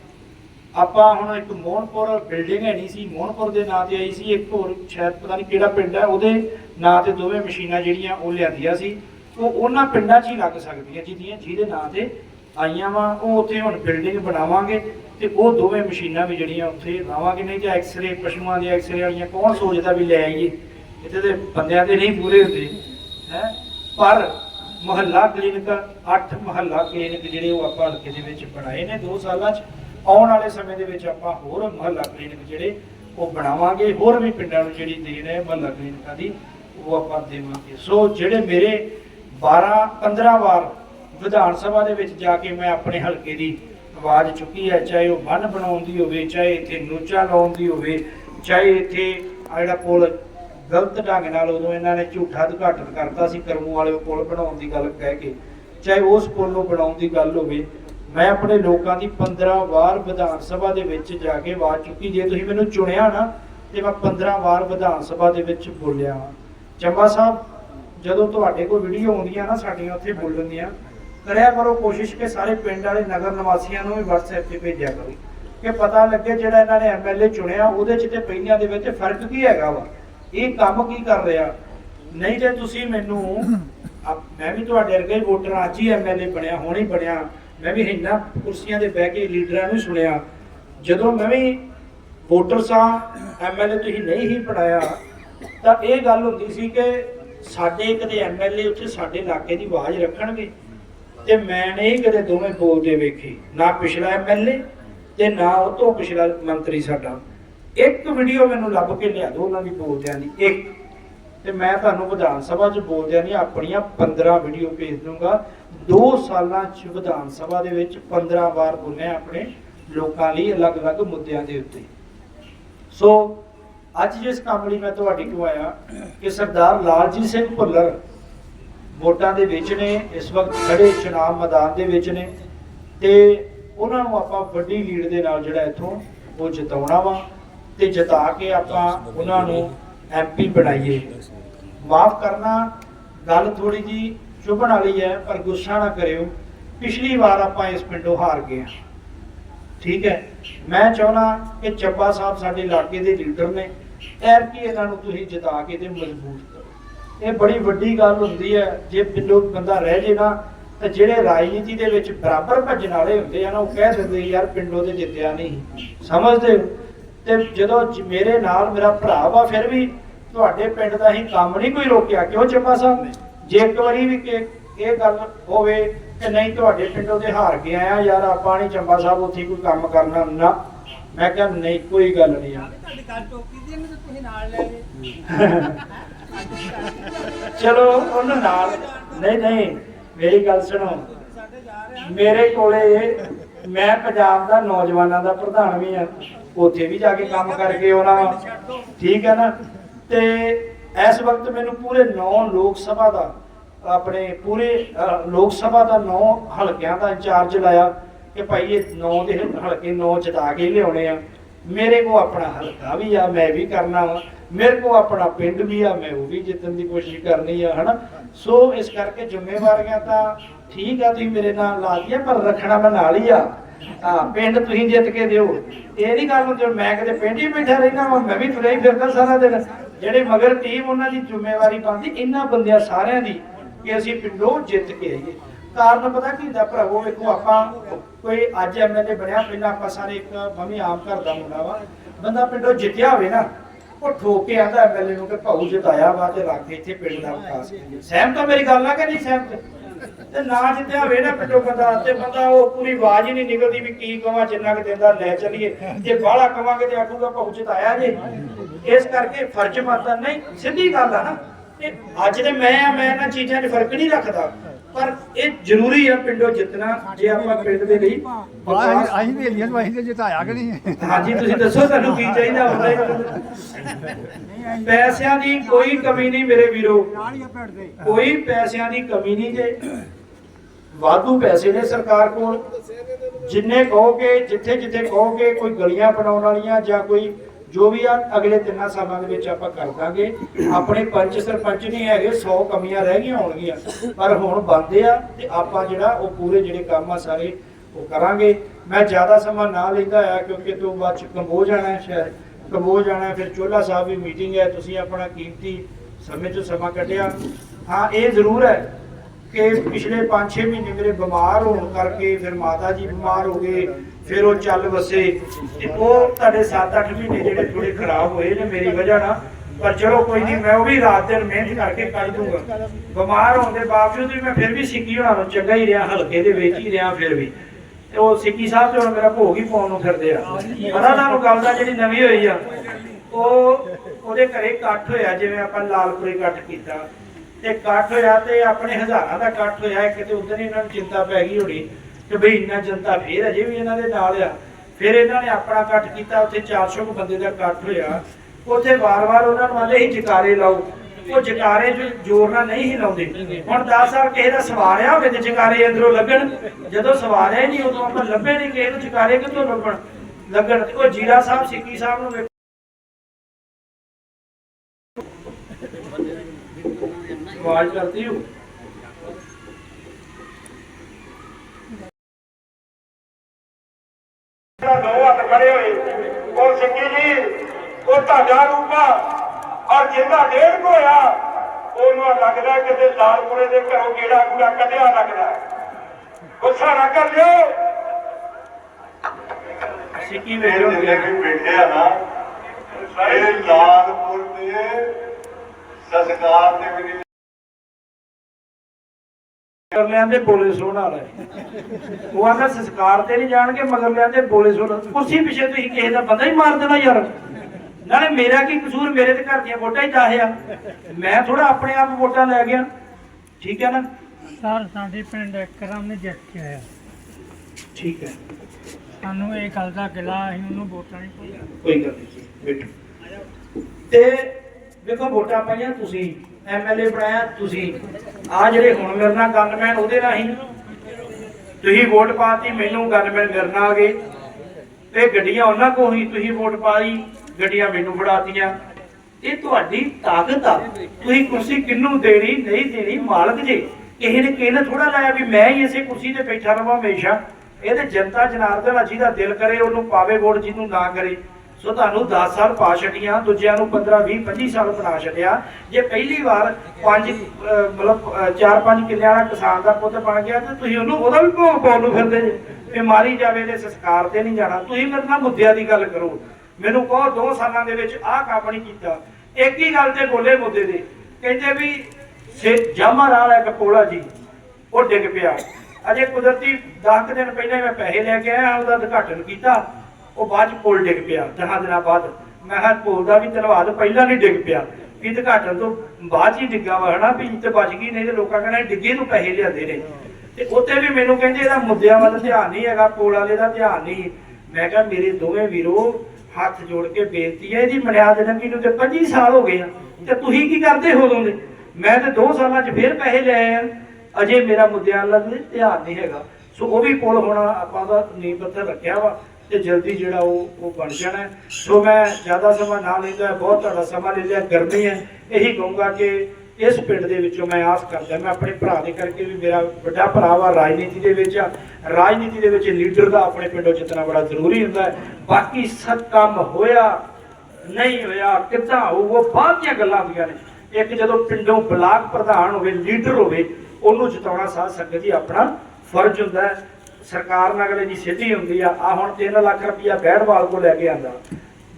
ਆਪਾਂ ਹੁਣ ਇੱਕ ਮੋਹਨਪੁਰ ਬਿਲਡਿੰਗ ਹੈ ਨਹੀਂ ਸੀ, ਮੋਹਨਪੁਰ ਦੇ ਨਾਂ ਤੇ ਆਈ ਸੀ, ਇੱਕ ਹੋਰ ਸ਼ਾਇਦ ਪਤਾ ਨਹੀਂ ਕਿਹੜਾ ਪਿੰਡ ਹੈ, ਉਹਦੇ ਨਾਂ ਤੇ ਦੋਵੇਂ ਮਸ਼ੀਨਾਂ ਜਿਹੜੀਆਂ ਉਹ ਲਿਆਂਦੀਆਂ ਸੀ। ਉਹ ਉਹਨਾਂ ਪਿੰਡਾਂ 'ਚ ਹੀ ਲੱਗ ਸਕਦੀਆਂ ਜਿਹਦੀਆਂ ਜਿਹਦੇ ਨਾਂ ਤੇ ਆਈਆਂ ਵਾ, ਉਹ ਉੱਥੇ ਹੁਣ ਬਿਲਡਿੰਗ ਬਣਾਵਾਂਗੇ ਤੇ ਉਹ ਦੋਵੇਂ ਮਸ਼ੀਨਾਂ ਵੀ ਜਿਹੜੀਆਂ ਉੱਥੇ ਲਾਵਾਂਗੇ, ਨਹੀਂ ਤੇ ਐਕਸ-ਰੇ ਪਸ਼ੂਆਂ ਦੇ ਐਕਸ-ਰੇ ਵਾਲੀਆਂ ਕੌਣ ਸੋਚਦਾ ਵੀ ਲੈ ਆਈਏ, ਇੱਥੇ ਦੇ ਬੰਦਿਆਂ ਦੇ ਨਹੀਂ ਪੂਰੇ ਹੁੰਦੇ, ਹੈ? ਪਰ ਮੁਹੱਲਾ ਕਲੀਨਿਕ 8 ਮੁਹੱਲਾ ਕਲੀਨਿਕ ਜਿਹੜੇ ਉਹ ਆਪਾਂ ਹਲਕੇ ਦੇ ਵਿੱਚ ਬਣਾਏ ਨੇ 2 ਸਾਲਾਂ 'ਚ। ਆਉਣ ਵਾਲੇ ਸਮੇਂ ਦੇ ਵਿੱਚ ਆਪਾਂ ਹੋਰ ਮੁਹੱਲਾ ਕਲੀਨਿਕ ਜਿਹੜੇ ਉਹ ਬਣਾਵਾਂਗੇ, ਹੋਰ ਵੀ ਪਿੰਡਾਂ ਨੂੰ ਜਿਹੜੀ ਦੇਣ ਹੈ ਮੁਹੱਲਾ ਕਲੀਨਿਕਾਂ ਦੀ, ਉਹ ਆਪਾਂ ਦੇਵਾਂਗੇ। ਸੋ ਜਿਹੜੇ ਮੇਰੇ 12 15 ਵਾਰ ਵਿਧਾਨ ਸਭਾ ਦੇ ਵਿੱਚ ਜਾ ਕੇ ਮੈਂ ਆਪਣੇ ਹਲਕੇ ਦੀ ਆਵਾਜ਼ ਚੁੱਕੀ ਹੈ, ਚਾਹੇ ਉਹ ਬੰਨ ਬਣਾਉਣ ਦੀ ਹੋਵੇ, ਚਾਹੇ ਇੱਥੇ ਨੋਚਾ ਲਾਉਣ ਦੀ ਹੋਵੇ, ਚਾਹੇ ਇੱਥੇ ਆ ਜਿਹੜਾ ਪੁਲ ਗਲਤ ਢੰਗ ਨਾਲ ਉਦੋਂ ਇਹਨਾਂ ਨੇ ਝੂਠਾ ਉਦਘਾਟਨ ਕਰਤਾ ਸੀ ਕਰਮੂ ਵਾਲੇ ਪੁਲ ਬਣਾਉਣ ਦੀ ਗੱਲ ਕਹਿ ਕੇ, ਚਾਹੇ ਉਸ ਪੁਲ ਨੂੰ ਬਣਾਉਣ ਦੀ ਗੱਲ ਹੋਵੇ ਮੈਂ ਆਪਣੇ ਲੋਕਾਂ ਦੀ 15 ਵਾਰ ਵਿਧਾਨ ਸਭਾ ਦੇ ਵਿੱਚ ਜਾ ਕੇ ਆਵਾਜ਼ ਚੁੱਕੀ। ਜੇ ਤੁਸੀਂ ਮੈਨੂੰ ਚੁਣਿਆ ਨਾ, ਤੇ ਮੈਂ 15 ਵਾਰ ਵਿਧਾਨ ਸਭਾ ਦੇ ਵਿੱਚ ਬੋਲਿਆ ਚੰਬਾ ਸਾਹਿਬ, ਜਦੋਂ ਤੁਹਾਡੇ ਕੋਲ ਵੀਡੀਓ ਆਉਂਦੀਆਂ ਨਾ, ਸਾਡੀਆਂ ਉੱਥੇ ਬੋਲਣ ਦੀਆਂ, ਕਰਿਆ ਕਰੋ ਕੋਸ਼ਿਸ਼ ਕਿ ਸਾਰੇ ਪਿੰਡ ਵਾਲੇ ਨਗਰ ਨਿਵਾਸੀਆਂ ਨੂੰ ਵੀ WhatsApp ਤੇ ਭੇਜਿਆ ਕਰੋ। ਕਿ ਪਤਾ ਲੱਗੇ ਜਿਹੜਾ ਇਹਨਾਂ ਨੇ ਐਮਐਲਏ ਚੁਣਿਆ, ਉਹਦੇ ਚ ਤੇ ਪਹਿਲੀਆਂ ਦੇ ਵਿੱਚ ਫ਼ਰਕ ਕੀ ਹੈਗਾ ਵਾ? ਇਹ ਕੰਮ ਕੀ ਕਰ ਰਿਹਾ? ਨਹੀਂ ਤੇ ਤੁਸੀਂ ਮੈਨੂੰ ਮੈਂ ਵੀ ਤੁਹਾਡੇ ਵਰਗੇ ਹੀ ਵੋਟਰ, ਅੱਜ ਹੀ ਐਮਐਲਏ ਬਣਿਆ, ਹੁਣ ਹੀ ਬਣਿਆ। ਮੈਂ ਵੀ ਇੰਨਾ ਕੁਰਸੀਆਂ ਦੇ ਬਹਿ ਕੇ ਲੀਡਰਾਂ ਨੂੰ ਸੁਣਿਆ, ਜਦੋਂ ਮੈਂ ਵੀ ਵੋਟਰ ਸਾਂ ਐਮਐਲਏ ਤੁਸੀਂ ਨਹੀਂ ਹੀ ਬਣਾਇਆ, ਤਾਂ ਇਹ ਗੱਲ ਹੁੰਦੀ ਸੀ ਕਿ ਸਾਡੇ ਕਦੇ ਐਮਐਲਏ ਉੱਥੇ ਸਾਡੇ ਇਲਾਕੇ ਦੀ ਆਵਾਜ਼ ਰੱਖਣਗੇ, ਤੇ ਮੈਂ ਨਹੀਂ ਕਦੇ ਦੋਵੇਂ ਬੋਲਦੇ ਵੇਖੇ, ਨਾ ਪਿਛਲਾ ਐਮਐਲਏ ਤੇ ਨਾ ਉਹ ਤੋਂ ਪਿਛਲਾ ਮੰਤਰੀ ਸਾਡਾ। ਇੱਕ ਵੀਡੀਓ ਮੈਨੂੰ ਲੱਭ ਕੇ ਲਿਆ ਦੋ ਉਹਨਾਂ ਦੀ ਬੋਲਦਿਆਂ ਦੀ, ਇੱਕ। ਤੇ ਮੈਂ ਤੁਹਾਨੂੰ ਵਿਧਾਨ ਸਭਾ 'ਚ ਬੋਲਦਿਆਂ ਨਹੀਂ, ਆਪਣੀਆਂ 15 ਵੀਡੀਓ ਭੇਜ ਦੂੰਗਾ 2 ਸਾਲਾਂ 'ਚ ਵਿਧਾਨ ਸਭਾ ਦੇ ਵਿੱਚ 15 ਵਾਰ ਬੋਲਿਆ ਆਪਣੇ ਲੋਕਾਂ ਲਈ ਅਲੱਗ-ਅਲੱਗ ਮੁੱਦਿਆਂ ਦੇ ਉੱਤੇ। ਸੋ ਅੱਜ ਜਿਸ ਕੰਮ ਲਈ ਮੈਂ ਤੁਹਾਡੀ ਕੋਲ ਆਇਆ, ਕਿ ਸਰਦਾਰ ਲਾਲਜੀਤ ਸਿੰਘ ਭੁੱਲਰ ਵੋਟਾਂ ਦੇ ਵਿੱਚ ਨੇ, ਇਸ ਵਕਤ ਖੜੇ ਚੁਣਾਵ ਮੈਦਾਨ ਦੇ ਵਿੱਚ ਨੇ, ਤੇ ਉਹਨਾਂ ਨੂੰ ਆਪਾਂ ਵੱਡੀ ਲੀਡ ਦੇ ਨਾਲ ਜਿਹੜਾ ਇੱਥੋਂ ਉਹ ਜਿਤਾਉਣਾ ਵਾ, ਤੇ ਜਿਤਾ ਕੇ ਆਪਾਂ ਉਹਨਾਂ ਨੂੰ ਐਮਪੀ ਬਣਾਈਏ। ਮਾਫ ਕਰਨਾ ਗੱਲ ਥੋੜੀ ਜੀ ਚੁਭਣ ਵਾਲੀ ਹੈ, ਪਰ ਗੁੱਸਾ ਨਾ ਕਰਿਓ। ਪਿਛਲੀ ਵਾਰ ਆਪਾਂ ਇਸ ਪਿੰਡੋਂ ਹਾਰ ਗਏ ਹਾਂ। ਠੀਕ ਹੈ? ਮੈਂ ਚਾਹੁੰਦਾ ਕਿ ਚੱਬਾ ਸਾਹਿਬ ਸਾਡੇ ਇਲਾਕੇ ਦੇ ਲੀਡਰ ਨੇ ਐਰ ਕੀ ਇਹਨਾਂ ਨੂੰ ਤੁਸੀਂ ਜਿਤਾ ਕੇ ਤੇ ਮਜ਼ਬੂਤ ਕਰੋ। ਇਹ ਬੜੀ ਵੱਡੀ ਗੱਲ ਹੁੰਦੀ ਹੈ, ਜੇ ਪਿੰਡੋਂ ਬੰਦਾ ਰਹਿ ਜੇ ਨਾ, ਤਾਂ ਜਿਹੜੇ ਰਾਜਨੀਤੀ ਦੇ ਵਿੱਚ ਬਰਾਬਰ ਭੱਜਣ ਵਾਲੇ ਹੁੰਦੇ ਆ ਨਾ, ਉਹ ਕਹਿ ਦਿੰਦੇ ਯਾਰ, ਪਿੰਡੋਂ ਤੇ ਜਿੱਤਿਆ ਨਹੀਂ। ਸਮਝਦੇ ਤੇ ਜਦੋਂ ਮੇਰੇ ਨਾਲ ਮੇਰਾ ਭਰਾ ਵਾ, ਫਿਰ ਵੀ ਤੁਹਾਡੇ ਪਿੰਡ ਦਾ ਹੀ ਕੰਮ ਨਹੀਂ ਕੋਈ ਰੋਕਿਆ। ਕਿਉਂ ਚੱਪਾ ਸਾਹਿਬ? ਜੇ ਇੱਕ ਵਾਰੀ ਵੀ ਕਿ ਇਹ ਗੱਲ ਹੋਵੇ ਕਿ ਨਹੀਂ ਤੁਹਾਡੇ ਪਿੰਡੋਂ ਦੇ ਹਾਰ ਕੇ ਆਇਆ ਯਾਰ ਆਪਾਂ ਨਹੀਂ ਚੰਬਾ ਸਾਹਿਬ ਉੱਥੇ ਕੋਈ ਕੰਮ ਕਰਨਾ ਨਾ ਮੈਂ ਕਿਹਾ ਨਹੀਂ ਕੋਈ ਗੱਲ ਨਹੀਂ ਆ। ਤੁਹਾਡੀ ਗੱਲ ਟੋਕੀ ਦੀ ਇਹਨੂੰ ਤਾਂ ਤੁਸੀਂ ਨਾਲ ਲੈ ਗਏ ਚਲੋ ਉਹਨਾਂ ਨਾਲ। ਨਹੀਂ ਨਹੀਂ ਮੇਰੀ ਗੱਲ ਸੁਣੋ। ਮੇਰੇ ਕੋਲੇ ਮੈਂ ਪੰਜਾਬ ਦਾ ਨੌਜਵਾਨਾਂ ਦਾ ਪ੍ਰਧਾਨ ਵੀ ਆ। ਉੱਥੇ ਵੀ ਜਾ ਕੇ ਕੰਮ ਕਰਕੇ ਆਉਣਾ ਵਾ। ਠੀਕ ਹੈ ਨਾ? ਤੇ ਇਸ ਵਕਤ ਮੈਨੂੰ ਪੂਰੇ 9 ਲੋਕ ਸਭਾ ਦਾ, ਆਪਣੇ ਪੂਰੇ ਲੋਕ ਸਭਾ ਦਾ 9 ਹਲਕਿਆਂ ਦਾ ਇੰਚਾਰਜ ਲਾਇਆ ਕਿ ਭਾਈ ਇਹ 9 ਦੇ ਹਲਕੇ 9 ਜਿਤਾ ਕੇ ਲਿਆਉਣੇ ਆ। ਮੇਰੇ ਕੋ ਆਪਣਾ ਹਲਕਾ ਵੀ ਆ, ਮੈਂ ਵੀ ਕਰਨਾ ਵਾ। ਮੇਰੇ ਕੋ ਆਪਣਾ ਪਿੰਡ ਵੀ ਆ, ਮੈਂ ਉਹ ਵੀ ਜਿੱਤਣ ਦੀ ਕੋਸ਼ਿਸ਼ ਕਰਨੀ ਆ, ਹਨਾ? ਸੋ ਇਸ ਕਰਕੇ ਜ਼ਿੰਮੇਵਾਰੀਆਂ ਤਾਂ ਠੀਕ ਆ, ਤੁਸੀਂ ਮੇਰੇ ਨਾਲ ਲਾ ਦਈਆਂ ਪਰ ਰੱਖਣਾ ਮੈਂ ਨਾਲ ਹੀ ਆ। ਹਾਂ ਪਿੰਡ ਤੁਸੀਂ ਜਿੱਤ ਕੇ ਦਿਓ। ਇਹ ਨਹੀਂ ਗੱਲ ਹੁੰਦੀ, ਮੈਂ ਕਿਤੇ ਪਿੰਡ ਹੀ ਬੈਠਾ ਰਹਿਣਾ ਵਾ, ਮੈਂ ਵੀ ਤੁਰਿਆ ਹੀ ਫਿਰਦਾ ਸਾਰਾ ਦਿਨ। ਜਿਹੜੇ ਮਗਰ ਟੀਮ ਉਹਨਾਂ ਦੀ ਜ਼ਿੰਮੇਵਾਰੀ ਬਣਦੀ, ਇਹਨਾਂ ਬੰਦਿਆਂ ਸਾਰਿਆਂ ਦੀ ਕਿ ਅਸੀਂ ਪਿੰਡੋਂ ਜਿੱਤ ਕੇ ਆਈਏ। ਕਾਰਨ ਪਤਾ ਕੀ ਹੁੰਦਾ ਭਰਾਵੋ ਵੇਖੋ, ਆਪਾਂ ਕੋਈ ਅੱਜ ਐਮਐਲਏ ਬਣਿਆ, ਪਹਿਲਾਂ ਆਪਾਂ ਸਾਰੇ ਇੱਕ ਮਮੀ ਆਮ ਘਰ ਦਾ ਮੁੰਡਾ ਵਾ। ਬੰਦਾ ਪਿੰਡੋਂ ਜਿੱਤਿਆ ਹੋਵੇ ਨਾ, ਉਹ ਠੋਕ ਕੇ ਆਂਦਾ ਐਮਐਲਏ ਨੂੰ ਕਿ ਭਾਊ ਜਿਤਾਇਆ ਵਾ ਤੇ ਰੱਖ ਕੇ ਇੱਥੇ ਪਿੰਡ ਦਾ ਵਿਕਾਸ ਕਰੀਏ। ਸਹਿਮਤ ਆ ਮੇਰੀ ਗੱਲ ਨਾਲ ਕਿ ਨਹੀਂ ਸਹਿਮਤ? ਤੇ ਨਾ ਜਿੱਤਿਆ ਨਾ ਪਿੰਡੋਂ ਬੰਦਾ ਤੇ ਬੰਦਾ ਉਹ ਪੂਰੀ ਆਵਾਜ਼ ਹੀ ਨਹੀਂ ਨਿਕਲਦੀ ਵੀ ਕੀ ਕਵਾਂ ਜਿੰਨਾ ਕਿ ਦਿੰਦਾ ਲੈ ਚਲੀਏ। ਜੇ ਬਾਹਲਾ ਕਵਾਂਗੇ ਤੇ ਆਖੂਗਾ ਭਾਊ ਜਿਤਾਇਆ ਜੇ। ਇਸ ਕਰਕੇ ਫਰਜ਼ ਮੰਨਦਾ ਨਹੀਂ ਸਿੱਧੀ ਗੱਲ ਆ ਨਾ। ਤੇ ਅੱਜ ਤੇ ਮੈਂ ਆ ਮੈਂ ਇਹਨਾਂ ਚੀਜ਼ਾਂ 'ਚ ਫ਼ਰਕ ਨਹੀਂ ਰੱਖਦਾ। ਪਰ ਇਹ ਜ਼ਰੂਰੀ ਆ ਪਿੰਡੋਂ ਜਿੱਤਣਾ ਜੇ ਆਪਾਂ ਪਿੰਡ ਦੇ ਲਈ ਅਸੀਂ ਵੇਲੀਆਂ ਨੂੰ ਅਸੀਂ ਤੇ ਜਿਤਾਇਆ ਕਿ ਨਹੀਂ? ਹਾਂਜੀ ਤੁਸੀਂ ਦੱਸੋ ਤੁਹਾਨੂੰ ਕੀ ਚਾਹੀਦਾ ਹੁੰਦਾ ਪੈਸਿਆਂ ਦੀ ਕੋਈ ਕਮੀ ਨਹੀਂ ਮੇਰੇ ਵੀਰੋ। ਕੋਈ ਪੈਸਿਆਂ ਦੀ ਕਮੀ ਨਹੀਂ ਜੇ। ਵਾਧੂ ਪੈਸੇ ਨੇ ਸਰਕਾਰ ਕੋਲ। ਜਿੰਨੇ ਕਹੋਗੇ ਜਿੱਥੇ ਜਿੱਥੇ ਕਹੋਗੇ ਕੋਈ ਗਲੀਆਂ ਬਣਾਉਣ ਵਾਲੀਆਂ ਜਾਂ ਕੋਈ ਜੋ ਵੀ ਆ ਅਗਲੇ ਤਿੰਨਾਂ ਸਾਲਾਂ ਦੇ ਵਿੱਚ ਆਪਾਂ ਕਰ ਦਾਂਗੇ। ਆਪਣੇ ਪੰਚ ਸਰਪੰਚ ਨਹੀਂ ਹੈਗੇ 100 ਕਮੀਆਂ ਰਹਿ ਗਈਆਂ ਹੋਣਗੀਆਂ। ਪਰ ਹੁਣ ਬੰਦੇ ਆ ਤੇ ਆਪਾਂ ਜਿਹੜਾ ਉਹ ਪੂਰੇ ਜਿਹੜੇ ਕੰਮ ਆ ਸਾਰੇ ਉਹ ਕਰਾਂਗੇ। ਮੈਂ ਜ਼ਿਆਦਾ ਸਮਾਂ ਨਾ ਲੈਂਦਾ ਆ ਕਿਉਂਕਿ ਤੋਂ ਬਾਅਦ ਚ ਕੰਬੋ ਜਾਣਾ ਹੈ ਸ਼ਾਇਦ ਕੰਬੋ ਜਾਣਾ ਹੈ, ਫਿਰ ਚੋਲਾ ਸਾਹਿਬ ਵੀ ਮੀਟਿੰਗ ਹੈ ਤੁਸੀਂ ਆਪਣਾ ਕੀਮਤੀ ਸਮੇਂ 'ਚੋਂ ਸਮਾਂ ਕੱਢਿਆ। ਹਾਂ ਇਹ ਜ਼ਰੂਰ ਹੈ ਕਿ ਪਿਛਲੇ 5-6 ਮਹੀਨੇ ਮੇਰੇ ਬਿਮਾਰ ਹੋਣ ਕਰਕੇ ਫਿਰ ਮਾਤਾ ਜੀ ਬਿਮਾਰ ਹੋ ਗਏ, ਫਿਰ ਉਹ ਚੱਲ ਵਸੇ। ਤੇ ਉਹ ਤੁਹਾਡੇ 7-8 ਮਹੀਨੇ ਜਿਹੜੇ ਥੋੜੇ ਖਰਾਬ ਹੋਏ ਨੇ ਮੇਰੀ ਵਜ੍ਹਾ ਨਾਲ, ਪਰ ਚਲੋ ਕੋਈ ਨਹੀਂ, ਮੈਂ ਉਹ ਵੀ ਰਾਤ ਦਿਨ ਮਿਹਨਤ ਕਰਕੇ ਕੱਢ ਦੂੰਗਾ। ਬਿਮਾਰ ਹੋਣ ਦੇ ਬਾਵਜੂਦ ਵੀ ਮੈਂ ਫਿਰ ਵੀ ਸਿੱਕੀ ਹੋਣਾ ਨੂੰ ਚੰਗਾ ਹੀ ਰਿਹਾ, ਹਲਕੇ ਦੇ ਵਿੱਚ ਹੀ ਰਿਹਾ ਫਿਰ ਵੀ। ਤੇ ਉਹ ਸਿੱਕੀ ਸਾਹਿਬ ਤੇ ਹੁਣ ਮੇਰਾ ਭੋਗ ਹੀ ਪਾਉਣ ਨੂੰ ਫਿਰਦੇ ਆ। ਪਤਾ ਤੁਹਾਨੂੰ ਗੱਲ ਦਾ ਜਿਹੜੀ ਨਵੀਂ ਹੋਈ ਆ, ਉਹ ਉਹਦੇ ਘਰੇ ਇਕੱਠ ਹੋਇਆ, ਜਿਵੇਂ ਆਪਾਂ ਲਾਲਪੁਰੇ ਇਕੱਠ ਕੀਤਾ। ਤੇ ਇਕੱਠ ਹੋਇਆ ਤੇ ਆਪਣੇ ਹਜ਼ਾਰਾਂ ਦਾ ਇਕੱਠ ਹੋਇਆ ਕਿਤੇ ਉਦੋਂ ਇਹਨਾਂ ਨੂੰ ਚਿੰਤਾ ਪੈ ਗਈ ਹੋਣੀ ਕਿ ਬਈ ਇੰਨਾ ਜਨਤਾ ਫੇਰ ਅਜੇ ਵੀ ਇਹਨਾਂ ਦੇ ਨਾਲ ਆ। ਫਿਰ ਇਹਨਾਂ ਨੇ ਆਪਣਾ ਇਕੱਠ ਕੀਤਾ, ਉੱਥੇ 400 ਕੁ ਬੰਦੇ ਦਾ ਇਕੱਠ ਹੋਇਆ। ਉੱਥੇ ਵਾਰ-ਵਾਰ ਉਹਨਾਂ ਨੂੰ ਆਲੇ ਹੀ ਜਕਾਰੇ ਲਾਓ। ਉਹ ਜਕਾਰੇ ਜੋ ਜ਼ੋਰ ਨਾਲ ਨਹੀਂ ਹੀ ਲਾਉਂਦੇ। ਹੁਣ 10 ਸਾਲ ਕਿਸੇ ਦਾ ਸਵਾਰਿਆ ਹੋਵੇ ਤੇ ਜਕਾਰੇ ਅੰਦਰੋਂ ਲੱਗਣ। ਜਦੋਂ ਸਵਾਰਿਆ ਹੀ ਨਹੀਂ, ਉਦੋਂ ਆਪਾਂ ਲੱਭੇ ਨਹੀਂ ਕਿਸੇ ਨੂੰ ਜਕਾਰੇ ਕਿੱਥੋਂ ਲੱਭਣ। ਲੱਗਣ ਤੇ ਉਹ ਜੀਰਾ ਸਾਹਿਬ, ਸਿੱਕੀ ਸਾਹਿਬ ਨੂੰ ਵੇਖੋ ਆਵਾਜ਼ ਕਰਦੀ ਹੋ? ਦੋ ਹੱਥ ਖੜੇ ਹੋਏ। ਉਹ ਸਿੱਕੀ ਜੀ ਉਹ ਤੁਹਾਡਾ ਰੂਪ ਆ ਔਰ ਜਿਹਦਾ ਡੇਢ ਕੋ ਹੋਇਆ ਉਹਨੂੰ ਲੱਗਦਾ ਕਿਤੇ ਲਾਲਪੁਰੇ ਦੇ ਘਰੋਂ ਕੀੜਾ ਕੂੜਾ ਕੱਢਿਆ ਲੱਗਦਾ ਗੁੱਸਾ ਨਾ ਕਰ ਲਿਓ। ਸਿੱਕੀ ਇਹ ਵੇਖੋ ਜਿਹੜੇ ਵੀ ਬੈਠੇ ਆ ਨਾ ਇਹ ਲਾਲਪੁਰ ਦੇ ਸੰਸਕਾਰ ਦੇ ਵੀ ਮਗਰ ਲਿਆਂਦੇ ਬੋਲੇ ਸੋਹਣ ਵਾਲਾ। ਉਹ ਆਂਦਾ ਸੰਸਕਾਰ ਤੇ ਨਹੀਂ ਜਾਣਗੇ ਮਗਰ ਲਿਆਂਦੇ ਬੋਲੇ ਸੋਹਣ ਕੁਰਸੀ ਪਿੱਛੇ ਤੁਸੀਂ ਕਿਸੇ ਦਾ ਬੰਦਾ ਹੀ ਮਾਰ ਦੇਣਾ ਯਾਰ। ਨਾਲੇ ਮੇਰਾ ਕੀ ਕਸੂਰ? ਮੇਰੇ ਤੇ ਘਰ ਦੀਆਂ ਵੋਟਾਂ ਹੀ ਦਾਹ ਆ। ਮੈਂ ਥੋੜਾ ਆਪਣੇ ਆਪ ਵੋਟਾਂ ਲੈ ਗਿਆ। ਠੀਕ ਹੈ ਨਾ? ਸਰ ਸਾਡੇ ਪਿੰਡ ਕਰਮ ਨੇ ਜਿੱਤ ਕੇ ਆਇਆ। ਠੀਕ ਹੈ। ਸਾਨੂੰ ਇਹ ਗੱਲ ਦਾ ਗਿਲਾ ਅਸੀਂ ਉਹਨੂੰ ਵੋਟਾਂ ਨਹੀਂ ਪਾਈਆਂ ਕੋਈ ਗੱਲ ਨਹੀਂ ਬੈਠੋ ਤੇ ਵੇਖੋ ਵੋਟਾਂ ਪਾਈਆਂ ਤੁਸੀਂ। ਐਮਐਲਏ ਬਣਾਇਆ, ਤੁਸੀਂ। ਆ ਜਿਹੜੇ ਹੁਣ ਮੇਰੇ ਨਾਲ ਗਨਮੈਨ, ਉਹਦੇ ਰਾਹੀਂ ਤੁਸੀਂ ਵੋਟ ਪਾਤੀ, ਮੈਨੂੰ ਗਨਮੈਨ ਮੇਰੇ ਆ ਗਏ। ਤੇ ਗੱਡੀਆਂ ਉਹਨਾਂ ਕੋਲ ਹੀ ਤੁਸੀਂ ਵੋਟ ਪਾਈ, ਗੱਡੀਆਂ ਮੈਨੂੰ ਫੜਾਤੀਆਂ। ਇਹ ਤੁਹਾਡੀ ਤਾਕਤ ਆ। ਤੁਸੀਂ ਕੁਰਸੀ ਕਿੰਨੂੰ ਦੇਣੀ, ਨਹੀਂ ਦੇਣੀ, ਮਾਲਕ ਜੇ। ਕਿਸੇ ਨੇ ਕਿਸੇ ਥੋੜਾ ਲਾਇਆ ਵੀ ਮੈਂ ਹੀ ਇਸੇ ਕੁਰਸੀ ਤੇ ਬੈਠਾ ਰਵਾਂ ਹਮੇਸ਼ਾ। ਇਹਦੇ ਜਨਤਾ ਜਨਾਰਦਨ ਆ ਜਿਹਦਾ ਦਿਲ ਕਰੇ, ਉਹਨੂੰ ਪਾਵੇ ਵੋਟ, ਜਿਹਨੂੰ ਨਾ ਕਰੇ। ਸੋ ਤੁਹਾਨੂੰ 10 ਸਾਲ ਪਾ ਛੱਡੀਆਂ, ਦੂਜਿਆਂ ਨੂੰ 15 20 25 ਸਾਲ ਬਣਾ ਛੱਡਿਆ। ਜੇ ਪਹਿਲੀ ਵਾਰ ਪੰਜ ਮਤਲਬ 4-5 ਕਿੱਲਿਆਂ ਦਾ ਕਿਸਾਨ ਦਾ ਪੁੱਤ ਬਣ ਗਿਆ, ਤੇ ਤੁਸੀਂ ਉਹਨੂੰ ਉਹਦਾ ਵੀ ਭੋਗ ਪਾਉਣ ਨੂੰ ਫਿਰਦੇ ਜੇ। ਤੇ ਜਾਵੇ ਤੇ ਸੰਸਕਾਰ ਤੇ ਨਹੀਂ ਜਾਣਾ। ਤੁਸੀਂ ਮੇਰੇ ਨਾਲ ਮੁੱਦਿਆਂ ਦੀ ਗੱਲ ਕਰੋ। ਮੈਨੂੰ ਕਹੋ, ਦੋ ਸਾਲਾਂ ਦੇ ਵਿੱਚ ਆਹ ਕੰਮ ਨਹੀਂ ਕੀਤਾ। ਇੱਕ ਹੀ ਗੱਲ ਤੇ ਬੋਲੇ ਮੁੱਦੇ ਦੇ। ਕਹਿੰਦੇ ਵੀ ਸੇ ਜਾਮਾ ਵਾਲਾ ਇੱਕ ਪੋਲਾ ਜੀ, ਉਹ ਡਿੱਗ ਪਿਆ। ਅਜੇ ਕੁਦਰਤੀ 10 ਦਿਨ ਪਹਿਲਾਂ ਮੈਂ ਪੈਸੇ ਲੈ ਕੇ ਆਇਆ, ਉਹਦਾ ਉਦਘਾਟਨ ਕੀਤਾ। ਉਹ ਬਾਅਦ ਚ ਪੁਲ ਡਿੱਗ ਪਿਆ 10 ਦਿਨਾਂ ਬਾਅਦ। ਮੈਂ ਕਿਹਾ ਪੁਲ ਦਾ ਵੀ ਧੰਨਵਾਦ, ਪਹਿਲਾਂ ਨਹੀਂ ਡਿੱਗ ਪਿਆ। ਵੀ ਉਦਘਾਟਨ ਤੋਂ ਬਾਅਦ ਹੀ ਡਿੱਗਾ ਵਾ, ਹਨਾ, ਵੀ ਤੇ ਬਚ ਗਈ, ਨਹੀਂ ਤੇ ਲੋਕਾਂ ਕਹਿੰਦੇ ਡਿੱਗੇ ਨੂੰ ਪੈਸੇ ਲਿਆਂਦੇ ਨੇ। ਤੇ ਉੱਥੇ ਵੀ ਮੈਨੂੰ ਕਹਿੰਦੇ ਇਹਦਾ ਮੁੱਦਿਆਂ ਵੱਲ ਧਿਆਨ ਨਹੀਂ ਹੈਗਾ, ਪੁਲ ਵਾਲੇ ਦਾ ਧਿਆਨ ਨਹੀਂ। ਮੈਂ ਕਿਹਾ ਮੇਰੇ ਦੋਵੇਂ ਵੀਰੋ, ਹੱਥ ਜੋੜ ਕੇ ਬੇਨਤੀ ਹੈ, ਇਹਦੀ ਮਨਿਆਦ ਲੰਗੀ ਨੂੰ ਤੇ 25 ਸਾਲ ਹੋ ਗਏ ਆ। ਤੇ ਤੁਸੀਂ ਕੀ ਕਰਦੇ ਹੋ ਉਦੋਂ ਦੇ ਮੈਂ ਤੇ 2 ਸਾਲਾਂ 'ਚ ਫੇਰ ਪੈਸੇ ਲੈ ਆਇਆ। ਅਜੇ ਮੇਰਾ ਮੁੱਦਿਆਂ ਵੱਲ ਧਿਆਨ ਨਹੀਂ ਹੈਗਾ। ਸੋ ਉਹ ਵੀ ਪੁਲ ਹੋਣਾ ਆਪਾਂ ਦਾ ਨੀਂਹ ਪੱਥਰ ਰੱਖਿਆ ਵਾ। ਤੇ ਜਲਦੀ ਜਿਹੜਾ ਉਹ ਉਹ ਬਣ ਜਾਣਾ ਸੋ ਮੈਂ ਜ਼ਿਆਦਾ ਸਮਾਂ ਨਾ ਲੈਂਦਾ, ਬਹੁਤ ਤੁਹਾਡਾ ਸਮਾਂ ਲੈ ਲਿਆ, ਗਰਮੀ ਹੈ। ਇਹੀ ਕਹੂੰਗਾ ਕਿ ਇਸ ਪਿੰਡ ਦੇ ਵਿੱਚੋਂ ਮੈਂ ਆਸ ਕਰਦਾ, ਮੈਂ ਆਪਣੇ ਭਰਾ ਦੇ ਕਰਕੇ ਵੀ ਮੇਰਾ ਵੱਡਾ ਭਰਾ ਵਾ ਰਾਜਨੀਤੀ ਦੇ ਵਿੱਚ ਆ। ਰਾਜਨੀਤੀ ਦੇ ਵਿੱਚ ਲੀਡਰ ਦਾ ਆਪਣੇ ਪਿੰਡੋਂ ਜਿੱਤਣਾ ਬੜਾ ਜ਼ਰੂਰੀ ਹੁੰਦਾ ਹੈ। ਬਾਕੀ ਸਭ ਕੰਮ ਹੋਇਆ, ਨਹੀਂ ਹੋਇਆ, ਕਿੱਦਾਂ ਹੋਊ, ਉਹ ਬਾਅਦ ਦੀਆਂ ਗੱਲਾਂ ਹੁੰਦੀਆਂ ਨੇ। ਇੱਕ ਜਦੋਂ ਪਿੰਡੋਂ ਬਲਾਕ ਪ੍ਰਧਾਨ ਹੋਵੇ, ਲੀਡਰ ਹੋਵੇ, ਉਹਨੂੰ ਜਿਤਾਉਣਾ ਸਾਧ ਸੰਗਤ ਜੀ ਆਪਣਾ ਫਰਜ਼ ਹੁੰਦਾ ਸਰਕਾਰ ਨਾਲ ਅਗਲੇ ਦੀ ਸਿੱਧੀ ਹੁੰਦੀ ਆ ਆ ਹੁਣ 3 ਲੱਖ ਰੁਪਇਆ ਬੈੜਵਾਲ ਕੋ ਲੈ ਕੇ ਆਂਦਾ।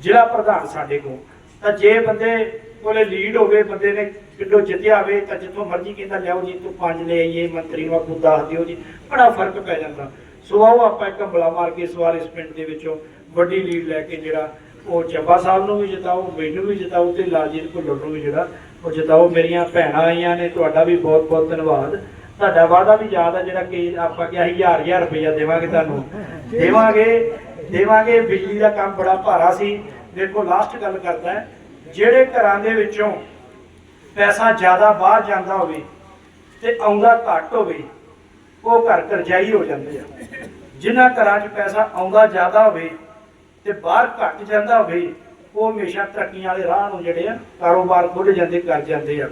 ਜ਼ਿਲ੍ਹਾ ਪ੍ਰਧਾਨ ਸਾਡੇ ਕੋਲ। ਤਾਂ ਜੇ ਬੰਦੇ ਕੋਲੇ ਲੀਡ ਹੋਵੇ, ਬੰਦੇ ਨੇ ਪਿੰਡੋਂ ਜਿੱਤਿਆ ਹੋਵੇ, ਤਾਂ ਜਿੱਥੋਂ ਮਰਜ਼ੀ ਕਹਿੰਦਾ, ਲਿਆਓ ਜੀ, ਤੂੰ ਪੰਜ ਲੈ ਆਈਏ, ਮੰਤਰੀ ਨੂੰ ਆਪੂ ਦੱਸ ਦਿਓ ਜੀ। ਬੜਾ ਫ਼ਰਕ ਪੈ ਜਾਂਦਾ। ਸੋ ਆਓ ਆਪਾਂ ਇੱਕ ਹੰਬਲਾ ਮਾਰ ਕੇ ਇਸ ਵਾਰ ਇਸ ਪਿੰਡ ਦੇ ਵਿੱਚੋਂ ਵੱਡੀ ਲੀਡ ਲੈ ਕੇ ਜਿਹੜਾ ਉਹ ਚੱਬਾ ਸਾਹਿਬ ਨੂੰ ਵੀ ਜਿਤਾਓ, ਮੈਨੂੰ ਵੀ ਜਿਤਾਓ ਤੇ ਲਾਲਜੀਤ ਭੁੱਲਰ ਨੂੰ ਵੀ ਜਿਹੜਾ ਉਹ ਜਿਤਾਓ। ਮੇਰੀਆਂ ਭੈਣਾਂ ਆਈਆਂ ਨੇ, ਤੁਹਾਡਾ ਵੀ ਬਹੁਤ ਬਹੁਤ ਧੰਨਵਾਦ। ਤੁਹਾਡਾ ਵਾਅਦਾ ਵੀ ਯਾਦ ਆ ਜਿਹੜਾ ਕਿ ਆਪਾਂ ਕਿਹਾ ਸੀ, ਹਜ਼ਾਰ ਹਜ਼ਾਰ ਰੁਪਇਆ ਦੇਵਾਂਗੇ ਤੁਹਾਨੂੰ। ਦੇਵਾਂਗੇ ਦੇਵਾਂਗੇ, ਬਿਜਲੀ ਦਾ ਕੰਮ ਬੜਾ ਭਾਰਾ ਸੀ। ਦੇਖੋ ਲਾਸਟ ਗੱਲ ਕਰਦਾ ਜਿਹੜੇ ਘਰਾਂ ਦੇ ਵਿੱਚੋਂ ਪੈਸਾ ਜ਼ਿਆਦਾ ਬਾਹਰ ਜਾਂਦਾ ਹੋਵੇ ਤੇ ਆਉਂਦਾ ਘੱਟ ਹੋਵੇ, ਉਹ ਘਰ ਕਰਜਾਈ ਹੋ ਜਾਂਦੇ ਆ। ਜਿਨ੍ਹਾਂ ਘਰਾਂ 'ਚ ਪੈਸਾ ਆਉਂਦਾ ਜ਼ਿਆਦਾ ਹੋਵੇ ਤੇ ਬਾਹਰ ਘੱਟ ਜਾਂਦਾ ਹੋਵੇ, ਉਹ ਹਮੇਸ਼ਾ ਤਰੱਕੀਆਂ ਵਾਲੇ ਰਾਹ ਨੂੰ ਜਿਹੜੇ ਆ, ਕਾਰੋਬਾਰ ਖੁੱਲ ਜਾਂਦੇ, ਕਰ ਜਾਂਦੇ ਆ।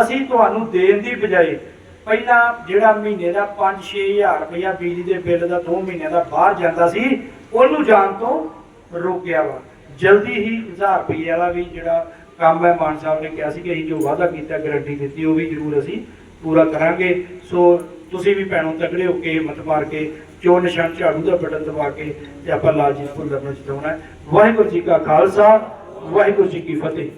ਅਸੀਂ ਤੁਹਾਨੂੰ ਦੇਣ ਦੀ ਬਜਾਏ ਪਹਿਲਾਂ ਜਿਹੜਾ ਮਹੀਨੇ ਦਾ 5-6000 ਰੁਪਇਆ ਬਿਜਲੀ ਦੇ ਬਿੱਲ ਦਾ 2 ਮਹੀਨਿਆਂ ਦਾ ਬਾਹਰ ਜਾਂਦਾ ਸੀ, ਉਹਨੂੰ ਜਾਣ ਤੋਂ ਰੋਕਿਆ ਵਾ। ਜਲਦੀ ਹੀ 1000 ਰੁਪਏ ਵਾਲਾ ਵੀ ਜਿਹੜਾ ਕੰਮ ਹੈ, ਮਾਨ ਸਾਹਿਬ ਨੇ ਕਿਹਾ ਸੀ ਕਿ ਅਸੀਂ ਜੋ ਵਾਅਦਾ ਕੀਤਾ ਗਾਰੰਟੀ ਦਿੱਤੀ, ਉਹ ਵੀ ਜ਼ਰੂਰ ਅਸੀਂ ਪੂਰਾ ਕਰਾਂਗੇ। ਸੋ ਤੁਸੀਂ ਵੀ ਭੈਣੋਂ ਤਕੜੇ ਹੋ ਕੇ ਹਿੰਮਤ ਮਾਰ ਕੇ ਚੋ ਨਿਸ਼ਾਨ ਝਾੜੂ ਦਾ ਬਟਨ ਦਬਾ ਕੇ ਤੇ ਆਪਾਂ ਲਾਲਜੀਤ ਭੁੱਲਰ ਨੂੰ ਜਿਤਾਉਣਾ ਵਾਹਿਗੁਰੂ ਜੀ ਕਾ ਖਾਲਸਾ, ਵਾਹਿਗੁਰੂ ਜੀ ਕੀ ਫਤਿਹ।